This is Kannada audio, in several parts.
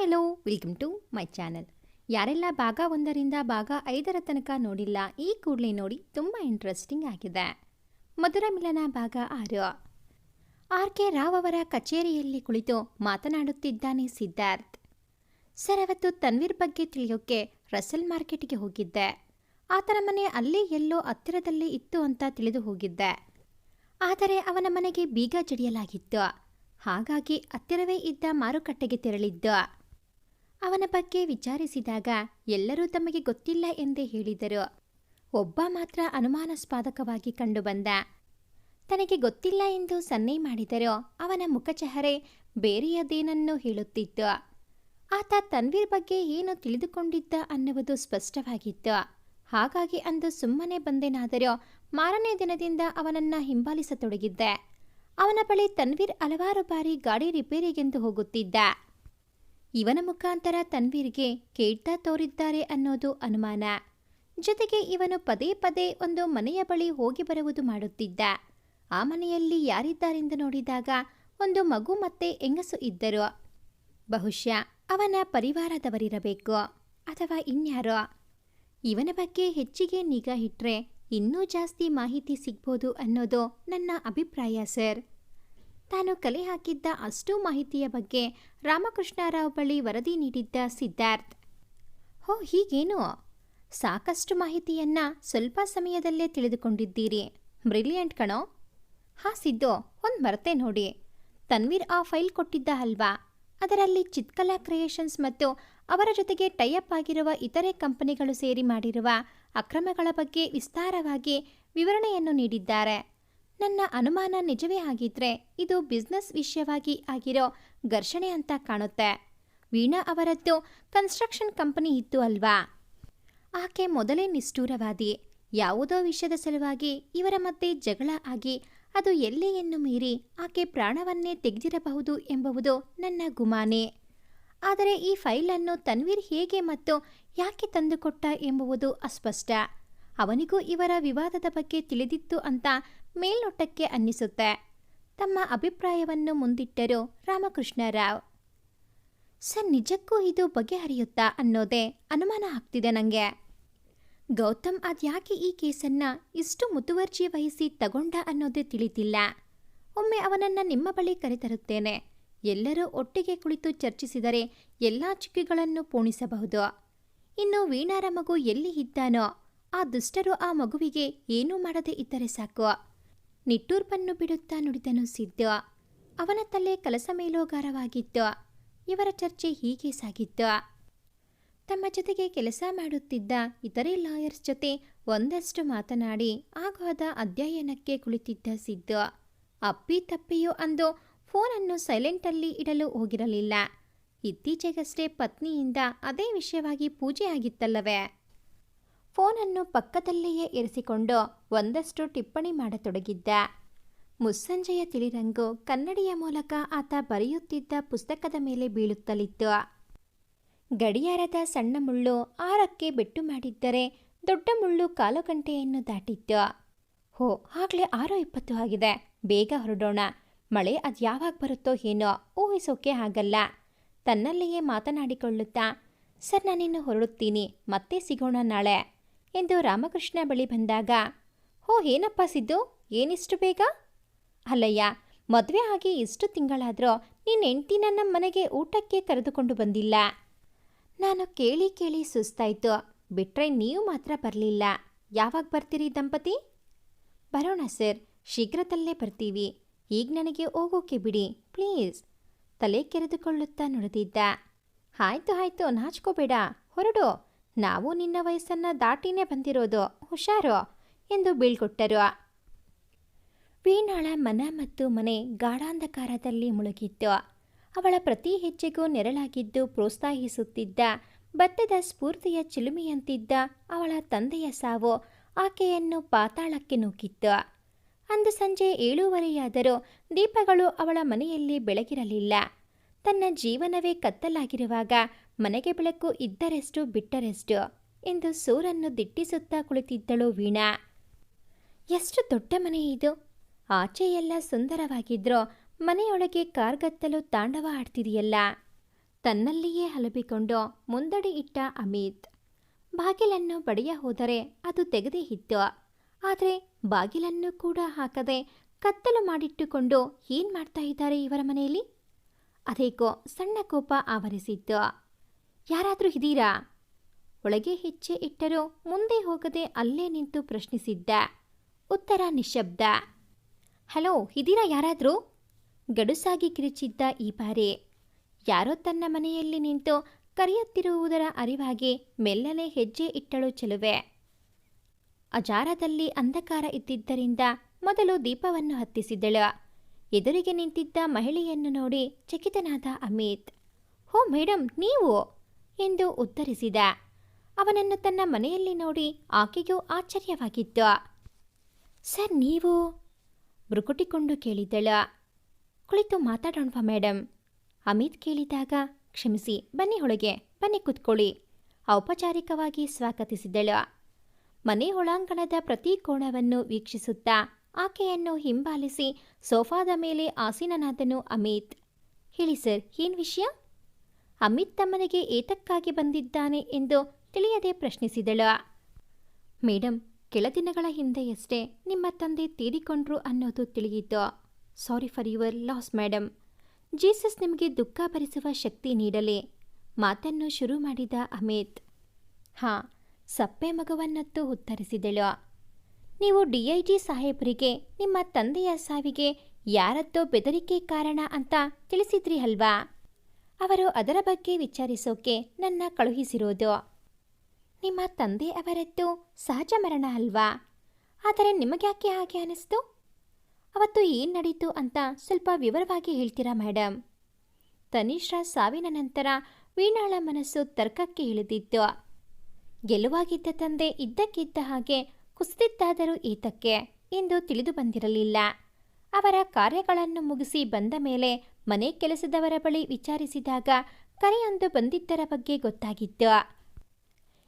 Hello welcome to my channel ಯಾರೆಲ್ಲ ಭಾಗ ಒಂದರಿಂದ ಭಾಗ ಐದರ ತನಕ ನೋಡಿಲ್ಲ, ಈ ಕೂಡಲೇ ನೋಡಿ ತುಂಬ ಇಂಟ್ರೆಸ್ಟಿಂಗ್ ಆಗಿದೆ. ಮಧುರ ಮಿಲನ ಭಾಗ ಆರು. ಆರ್ ಕೆ ರಾವ್ ಅವರ ಕಚೇರಿಯಲ್ಲಿ ಕುಳಿತು ಮಾತನಾಡುತ್ತಿದ್ದಾನೆ ಸಿದ್ಧಾರ್ಥ್. ಸರ್, ಅವತ್ತು ತನ್ವೀರ್ ಬಗ್ಗೆ ತಿಳಿಯೋಕೆ ರಸಲ್ ಮಾರ್ಕೆಟ್ಗೆ ಹೋಗಿದ್ದೆ. ಆತನ ಮನೆ ಅಲ್ಲೇ ಎಲ್ಲೋ ಹತ್ತಿರದಲ್ಲಿ ಇತ್ತು ಅಂತ ತಿಳಿದು ಹೋಗಿದ್ದೆ. ಆದರೆ ಅವನ ಮನೆಗೆ ಬೀಗ ಜಡಿಯಲಾಗಿತ್ತು. ಹಾಗಾಗಿ ಹತ್ತಿರವೇ ಇದ್ದ ಮಾರುಕಟ್ಟೆಗೆ ತೆರಳಿದ್ದು. ಅವನ ಬಗ್ಗೆ ವಿಚಾರಿಸಿದಾಗ ಎಲ್ಲರೂ ತಮಗೆ ಗೊತ್ತಿಲ್ಲ ಎಂದೇ ಹೇಳಿದರು. ಒಬ್ಬ ಮಾತ್ರ ಅನುಮಾನಾಸ್ಪದಕವಾಗಿ ಕಂಡುಬಂದ ತನಗೆ ಗೊತ್ತಿಲ್ಲ ಎಂದು ಸನ್ನೆ ಮಾಡಿದರೂ ಅವನ ಮುಖಚಹರೆ ಬೇರೆಯದೇನನ್ನೂ ಹೇಳುತ್ತಿತ್ತು. ಆತ ತನ್ವೀರ್ ಬಗ್ಗೆ ಏನು ತಿಳಿದುಕೊಂಡಿದ್ದ ಅನ್ನುವುದು ಸ್ಪಷ್ಟವಾಗಿತ್ತು. ಹಾಗಾಗಿ ಅಂದು ಸುಮ್ಮನೆ ಬಂದೇನಾದರೂ ಮಾರನೇ ದಿನದಿಂದ ಅವನನ್ನ ಹಿಂಬಾಲಿಸತೊಡಗಿದ್ದೆ. ಅವನ ಬಳಿ ತನ್ವೀರ್ ಹಲವಾರು ಬಾರಿ ಗಾಡಿ ರಿಪೇರಿಗೆಂದು ಹೋಗುತ್ತಿದ್ದ. ಇವನ ಮುಖಾಂತರ ತನ್ವೀರ್ಗೆ ಕೇಳ್ತಾ ತೋರಿದ್ದಾರೆ ಅನ್ನೋದು ಅನುಮಾನ. ಜೊತೆಗೆ ಇವನು ಪದೇ ಪದೇ ಒಂದು ಮನೆಯ ಬಳಿ ಹೋಗಿ ಬರುವುದು ಮಾಡುತ್ತಿದ್ದ. ಆ ಮನೆಯಲ್ಲಿ ಯಾರಿದ್ದಾರೆಂದು ನೋಡಿದಾಗ ಒಂದು ಮಗು ಮತ್ತೆ ಹೆಂಗಸು ಇದ್ದರು. ಬಹುಶಃ ಅವನ ಪರಿವಾರದವರಿರಬೇಕು ಅಥವಾ ಇನ್ಯಾರೋ. ಇವನ ಬಗ್ಗೆ ಹೆಚ್ಚಿಗೆ ನಿಗಾ ಇಟ್ಟರೆ ಇನ್ನೂ ಜಾಸ್ತಿ ಮಾಹಿತಿ ಸಿಗ್ಬೋದು ಅನ್ನೋದು ನನ್ನ ಅಭಿಪ್ರಾಯ, ಸರ್. ತಾನು ಕಲೆ ಹಾಕಿದ್ದ ಅಷ್ಟೂ ಮಾಹಿತಿಯ ಬಗ್ಗೆ ರಾಮಕೃಷ್ಣರಾವ್ ಬಳಿ ವರದಿ ನೀಡಿದ್ದ ಸಿದ್ಧಾರ್ಥ್. ಹೋ, ಹೀಗೇನು? ಸಾಕಷ್ಟು ಮಾಹಿತಿಯನ್ನ ಸ್ವಲ್ಪ ಸಮಯದಲ್ಲೇ ತಿಳಿದುಕೊಂಡಿದ್ದೀರಿ. ಬ್ರಿಲಿಯಂಟ್ ಕಣೋ. ಹಾ, ಸಿದ್ದು, ಒಂದ್ ಮರತೆ ನೋಡಿ. ತನ್ವೀರ್ ಆ ಫೈಲ್ ಕೊಟ್ಟಿದ್ದ ಅಲ್ವಾ? ಅದರಲ್ಲಿ ಚಿತ್ಕಲಾ ಕ್ರಿಯೇಷನ್ಸ್ ಮತ್ತು ಅವರ ಜೊತೆಗೆ ಟೈಅಪ್ ಆಗಿರುವ ಇತರೆ ಕಂಪನಿಗಳು ಸೇರಿ ಮಾಡಿರುವ ಅಕ್ರಮಗಳ ಬಗ್ಗೆ ವಿಸ್ತಾರವಾಗಿ ವಿವರಣೆಯನ್ನು ನೀಡಿದ್ದಾರೆ. ನನ್ನ ಅನುಮಾನ ನಿಜವೇ ಆಗಿದ್ರೆ ಇದು ಬಿಸ್ನೆಸ್ ವಿಷಯವಾಗಿ ಆಗಿರೋ ಘರ್ಷಣೆ ಅಂತ ಕಾಣುತ್ತೆ. ವೀಣಾ ಅವರದ್ದು ಕನ್ಸ್ಟ್ರಕ್ಷನ್ ಕಂಪನಿ ಇತ್ತು ಅಲ್ವಾ? ಆಕೆ ಮೊದಲೇ ನಿಷ್ಠೂರವಾದಿ. ಯಾವುದೋ ವಿಷಯದ ಸಲುವಾಗಿ ಇವರ ಮಧ್ಯೆ ಜಗಳ ಆಗಿ ಅದು ಎಲ್ಲಿಯನ್ನು ಮೀರಿ ಆಕೆ ಪ್ರಾಣವನ್ನೇ ತೆಗೆದಿರಬಹುದು ಎಂಬುವುದು ನನ್ನ ಗುಮಾನೆ. ಆದರೆ ಈ ಫೈಲನ್ನು ತನ್ವೀರ್ ಹೇಗೆ ಮತ್ತು ಯಾಕೆ ತಂದುಕೊಟ್ಟ ಎಂಬುವುದು ಅಸ್ಪಷ್ಟ. ಅವನಿಗೂ ಇವರ ವಿವಾದದ ಬಗ್ಗೆ ತಿಳಿದಿತ್ತು ಅಂತ ಮೇಲ್ನೋಟಕ್ಕೆ ಅನ್ನಿಸುತ್ತೆ. ತಮ್ಮ ಅಭಿಪ್ರಾಯವನ್ನು ಮುಂದಿಟ್ಟರು ರಾಮಕೃಷ್ಣರಾವ್. ಸರ್, ನಿಜಕ್ಕೂ ಇದು ಬಗೆಹರಿಯುತ್ತಾ ಅನ್ನೋದೇ ಅನುಮಾನ ಆಗ್ತಿದೆ ನನಗೆ ಗೌತಮ್, ಅದ್ಯಾಕೆ ಈ ಕೇಸನ್ನ ಇಷ್ಟು ಮುತುವರ್ಜಿ ವಹಿಸಿ ತಗೊಂಡ ಅನ್ನೋದೇ ತಿಳಿತಿಲ್ಲ ಒಮ್ಮೆ ಅವನನ್ನ ನಿಮ್ಮ ಬಳಿ ಕರೆತರುತ್ತೇನೆ. ಎಲ್ಲರೂ ಒಟ್ಟಿಗೆ ಕುಳಿತು ಚರ್ಚಿಸಿದರೆ ಎಲ್ಲ ಚುಕ್ಕಿಗಳನ್ನು ಪೋಣಿಸಬಹುದು. ಇನ್ನು ವೀಣಾರ ಮಗು ಎಲ್ಲಿ ಇದ್ದಾನೋ, ಆ ದುಷ್ಟರು ಆ ಮಗುವಿಗೆ ಏನೂ ಮಾಡದೇ ಇದ್ದರೆ ಸಾಕು. ನಿಟ್ಟೂರ್ಪನ್ನು ಬಿಡುತ್ತಾ ನುಡಿದನು ಸಿದ್ಧ ಅವನ ತಲೆ ಕಲಸ ಮೇಲೋಗಾರವಾಗಿತ್ತು. ಇವರ ಚರ್ಚೆ ಹೀಗೆ ಸಾಗಿತ್ತು. ತಮ್ಮ ಜೊತೆಗೆ ಕೆಲಸ ಮಾಡುತ್ತಿದ್ದ ಇತರೆ ಲಾಯರ್ಸ್ ಜೊತೆ ಒಂದಷ್ಟು ಮಾತನಾಡಿ ಆಗೋದ ಅಧ್ಯಯನಕ್ಕೆ ಕುಳಿತಿದ್ದ ಸಿದ್ಧ ಅಪ್ಪಿ ತಪ್ಪಿಯೋ ಅಂದು ಫೋನನ್ನು ಸೈಲೆಂಟಲ್ಲಿ ಇಡಲು ಹೋಗಿರಲಿಲ್ಲ. ಇತ್ತೀಚೆಗಷ್ಟೇ ಪತ್ನಿಯಿಂದ ಅದೇ ವಿಷಯವಾಗಿ ಪೂಜೆ ಆಗಿತ್ತಲ್ಲವೇ ಫೋನನ್ನು ಪಕ್ಕದಲ್ಲಿಯೇ ಇರಿಸಿಕೊಂಡು ಒಂದಷ್ಟು ಟಿಪ್ಪಣಿ ಮಾಡತೊಡಗಿದ್ದ. ಮುಸ್ಸಂಜೆಯ ತಿಳಿರಂಗು ಕನ್ನಡಿಯ ಮೂಲಕ ಆತ ಬರೆಯುತ್ತಿದ್ದ ಪುಸ್ತಕದ ಮೇಲೆ ಬೀಳುತ್ತಲಿತ್ತು. ಗಡಿಯಾರದ ಸಣ್ಣ ಮುಳ್ಳು ಆರಕ್ಕೆ ಬೆಟ್ಟು ಮಾಡಿದ್ದರೆ ದೊಡ್ಡ ಮುಳ್ಳು ಕಾಲು ಗಂಟೆಯನ್ನು ದಾಟಿತ್ತು. ಹೋ, ಆಗಲೇ ಆರು ಇಪ್ಪತ್ತು ಆಗಿದೆ. ಬೇಗ ಹೊರಡೋಣ. ಮಳೆ ಅದು ಯಾವಾಗ ಬರುತ್ತೋ ಏನೋ ಊಹಿಸೋಕೆ ಆಗಲ್ಲ. ತನ್ನಲ್ಲಿಯೇ ಮಾತನಾಡಿಕೊಳ್ಳುತ್ತಾ, ಸರ್, ನಾನಿನ್ನು ಹೊರಡುತ್ತೀನಿ. ಮತ್ತೆ ಸಿಗೋಣ ನಾಳೆ. ಎಂದು ರಾಮಕೃಷ್ಣ ಬಳಿ ಬಂದಾಗ, ಹೋ, ಏನಪ್ಪ ಸಿದ್ದು, ಏನಿಷ್ಟು ಬೇಗ? ಅಲ್ಲಯ್ಯ, ಮದುವೆ ಆಗಿ ಇಷ್ಟು ತಿಂಗಳಾದರೂ ನಿನ್ನ ಹೆಂಡತಿ ನನ್ನ ಮನೆಗೆ ಊಟಕ್ಕೆ ಕರೆದುಕೊಂಡು ಬಂದಿಲ್ಲ. ನಾನು ಕೇಳಿ ಕೇಳಿ ಸುಸ್ತಾಯ್ತು. ಬಿಟ್ರೆ ನೀವು ಮಾತ್ರ ಬರಲಿಲ್ಲ. ಯಾವಾಗ ಬರ್ತೀರಿ ದಂಪತಿ? ಬರೋಣ ಸರ್, ಶೀಘ್ರದಲ್ಲೇ ಬರ್ತೀವಿ. ಈಗ ನನಗೆ ಹೋಗೋಕೆ ಬಿಡಿ, ಪ್ಲೀಸ್. ತಲೆ ಕೆರೆದುಕೊಳ್ಳುತ್ತಾ ನುಡಿದಿದ್ದ. ಆಯ್ತು ಆಯ್ತು, ನಾಚ್ಕೋಬೇಡ, ಹೊರಡು. ನಾವು ನಿನ್ನ ವಯಸ್ಸನ್ನ ದಾಟಿನೇ ಬಂದಿರೋದು, ಹುಷಾರು ಎಂದು ಬೀಳ್ಕೊಟ್ಟರು. ವೀಣಾಳ ಮನ ಮತ್ತು ಮನೆ ಗಾಢಾಂಧಕಾರದಲ್ಲಿ ಮುಳುಗಿತ್ತು. ಅವಳ ಪ್ರತಿ ಹೆಜ್ಜೆಗೂ ನೆರಳಾಗಿದ್ದು ಪ್ರೋತ್ಸಾಹಿಸುತ್ತಿದ್ದ, ಭತ್ತದ ಸ್ಫೂರ್ತಿಯ ಚಿಲುಮೆಯಂತಿದ್ದ ಅವಳ ತಂದೆಯ ಸಾವು ಆಕೆಯನ್ನು ಪಾತಾಳಕ್ಕೆ ನೂಕಿತ್ತು. ಅಂದು ಸಂಜೆ ಏಳೂವರೆಯಾದರೂ ದೀಪಗಳು ಅವಳ ಮನೆಯಲ್ಲಿ ಬೆಳಗಿರಲಿಲ್ಲ. ತನ್ನ ಜೀವನವೇ ಕತ್ತಲಾಗಿರುವಾಗ ಮನೆಗೆ ಬೆಳಕು ಇದ್ದರೆಷ್ಟು ಬಿಟ್ಟರೆಷ್ಟು ಎಂದು ಸೂರನ್ನು ದಿಟ್ಟಿಸುತ್ತಾ ಕುಳಿತಿದ್ದಳು ವೀಣಾ. ಎಷ್ಟು ದೊಡ್ಡ ಮನೆ ಇದು. ಆಚೆಯೆಲ್ಲ ಸುಂದರವಾಗಿದ್ರೋ ಮನೆಯೊಳಗೆ ಕಾರ್ಗತ್ತಲು ತಾಂಡವ ಆಡ್ತಿದೆಯಲ್ಲ. ತನ್ನಲ್ಲಿಯೇ ಹಲಬಿಕೊಂಡು ಮುಂದಡಿ ಇಟ್ಟ ಅಮಿತ್. ಬಾಗಿಲನ್ನು ಬಡಿಯ ಹೋದರೆ ಅದು ತೆಗೆದೇ ಇತ್ತು. ಆದರೆ ಬಾಗಿಲನ್ನು ಕೂಡ ಹಾಕದೆ ಕತ್ತಲು ಮಾಡಿಟ್ಟುಕೊಂಡು ಏನ್ ಮಾಡ್ತಾ ಇದ್ದಾರೆ ಇವರ ಮನೆಯಲ್ಲಿ? ಅದೇಕೋ ಸಣ್ಣ ಕೋಪ ಆವರಿಸಿತ್ತು. ಯಾರಾದರೂ ಇದೀರಾ ಒಳಗೆ ಹೆಜ್ಜೆ ಇಟ್ಟರೂ ಮುಂದೆ ಹೋಗದೆ ಅಲ್ಲೇ ನಿಂತು ಪ್ರಶ್ನಿಸಿದ್ದ. ಉತ್ತರ ನಿಶಬ್ದ. ಹಲೋ ಇದೀರಾ ಯಾರಾದರೂ? ಗಡುಸಾಗಿ ಕಿರಿಚಿದ್ದ ಈ ಬಾರಿ. ಯಾರೋ ತನ್ನ ಮನೆಯಲ್ಲಿ ನಿಂತು ಕರೆಯುತ್ತಿರುವುದರ ಅರಿವಾಗಿ ಮೆಲ್ಲನೆ ಹೆಜ್ಜೆ ಇಟ್ಟಳು ಚೆಲುವೆ. ಅಜಾರದಲ್ಲಿ ಅಂಧಕಾರ ಇದ್ದಿದ್ದರಿಂದ ಮೊದಲು ದೀಪವನ್ನು ಹತ್ತಿಸಿದಳು. ಎದುರಿಗೆ ನಿಂತಿದ್ದ ಮಹಿಳೆಯನ್ನು ನೋಡಿ ಚಕಿತನಾದ ಅಮಿತ್. ಹೋ ಮೇಡಮ್ ನೀವು? ಎಂದು ಉತ್ತರಿಸಿದ. ಅವನನ್ನು ತನ್ನ ಮನೆಯಲ್ಲಿ ನೋಡಿ ಆಕೆಗೂ ಆಶ್ಚರ್ಯವಾಗಿತ್ತು. ಸರ್, ನೀವು? ಮೃಕುಟಿಕೊಂಡು ಕೇಳಿದಳ. ಕುಳಿತು ಮಾತಾಡೋಣವಾ ಮೇಡಮ್ ಅಮಿತ್ ಕೇಳಿದಾಗ, ಕ್ಷಮಿಸಿ, ಬನ್ನಿ ಒಳಗೆ, ಬನ್ನಿ ಕೂತ್ಕೊಳ್ಳಿ. ಔಪಚಾರಿಕವಾಗಿ ಸ್ವಾಗತಿಸಿದಳು. ಮನೆ ಒಳಾಂಗಣದ ಪ್ರತಿ ಕೋಣವನ್ನು ವೀಕ್ಷಿಸುತ್ತಾ ಆಕೆಯನ್ನು ಹಿಂಬಾಲಿಸಿ ಸೋಫಾದ ಮೇಲೆ ಆಸೀನನಾದನು ಅಮಿತ್. ಹೇಳಿ ಸರ್, ಏನು ವಿಷಯ? ಅಮಿತ್ ತಮ್ಮನಿಗೆ ಏತಕ್ಕಾಗಿ ಬಂದಿದ್ದಾನೆ ಎಂದು ತಿಳಿಯದೆ ಪ್ರಶ್ನಿಸಿದಳು. ಮೇಡಮ್ ಕೆಲ ದಿನಗಳ ಹಿಂದೆಯಷ್ಟೇ ನಿಮ್ಮ ತಂದೆ ತೀರಿಕೊಂಡ್ರು ಅನ್ನೋದು ತಿಳಿಯಿತು. Sorry for your loss madam Jesus ನಿಮಗೆ ದುಃಖ ಭರಿಸುವ ಶಕ್ತಿ ನೀಡಲಿ. ಮಾತನ್ನು ಶುರು ಮಾಡಿದ ಅಮಿತ್. ಹಾ, ಸಪ್ಪೆ ಮಗವನ್ನತ್ತು ಉತ್ತರಿಸಿದಳು. ನೀವು ಡಿ ಐ ಸಾಹೇಬರಿಗೆ, ನಿಮ್ಮ ತಂದೆಯ ಸಾವಿಗೆ ಯಾರದ್ದೋ ಬೆದರಿಕೆ ಕಾರಣ ಅಂತ ತಿಳಿಸಿದ್ರಿ ಅಲ್ವಾ? ಅವರು ಅದರ ಬಗ್ಗೆ ವಿಚಾರಿಸೋಕೆ ನನ್ನ ಕಳುಹಿಸಿರೋದು. ನಿಮ್ಮ ತಂದೆ ಅವರದ್ದು ಸಹಜ ಮರಣ ಅಲ್ವಾ? ಆದರೆ ನಿಮಗ್ಯಾಕೆ ಹಾಗೆ ಅನಿಸ್ತು? ಅವತ್ತು ಏನು ನಡೀತು ಅಂತ ಸ್ವಲ್ಪ ವಿವರವಾಗಿ ಹೇಳ್ತೀರಾ ಮೇಡಮ್ ತನಿಷ್ರ ಸಾವಿನ ನಂತರ ವೀಣಾಳ ಮನಸ್ಸು ತರ್ಕಕ್ಕೆ ಇಳಿದಿತ್ತು. ಗೆಲುವಾಗಿದ್ದ ತಂದೆ ಇದ್ದಕ್ಕಿದ್ದ ಹಾಗೆ ಕುಸಿದಿದ್ದಾದರೂ ಈತಕ್ಕೆ ಎಂದು ತಿಳಿದು ಬಂದಿರಲಿಲ್ಲ. ಅವರ ಕಾರ್ಯಗಳನ್ನು ಮುಗಿಸಿ ಬಂದ ಮೇಲೆ ಮನೆ ಕೆಲಸದವರ ಬಳಿ ವಿಚಾರಿಸಿದಾಗ ಕರೆಯೊಂದು ಬಂದಿದ್ದರ ಬಗ್ಗೆ ಗೊತ್ತಾಗಿತ್ತು.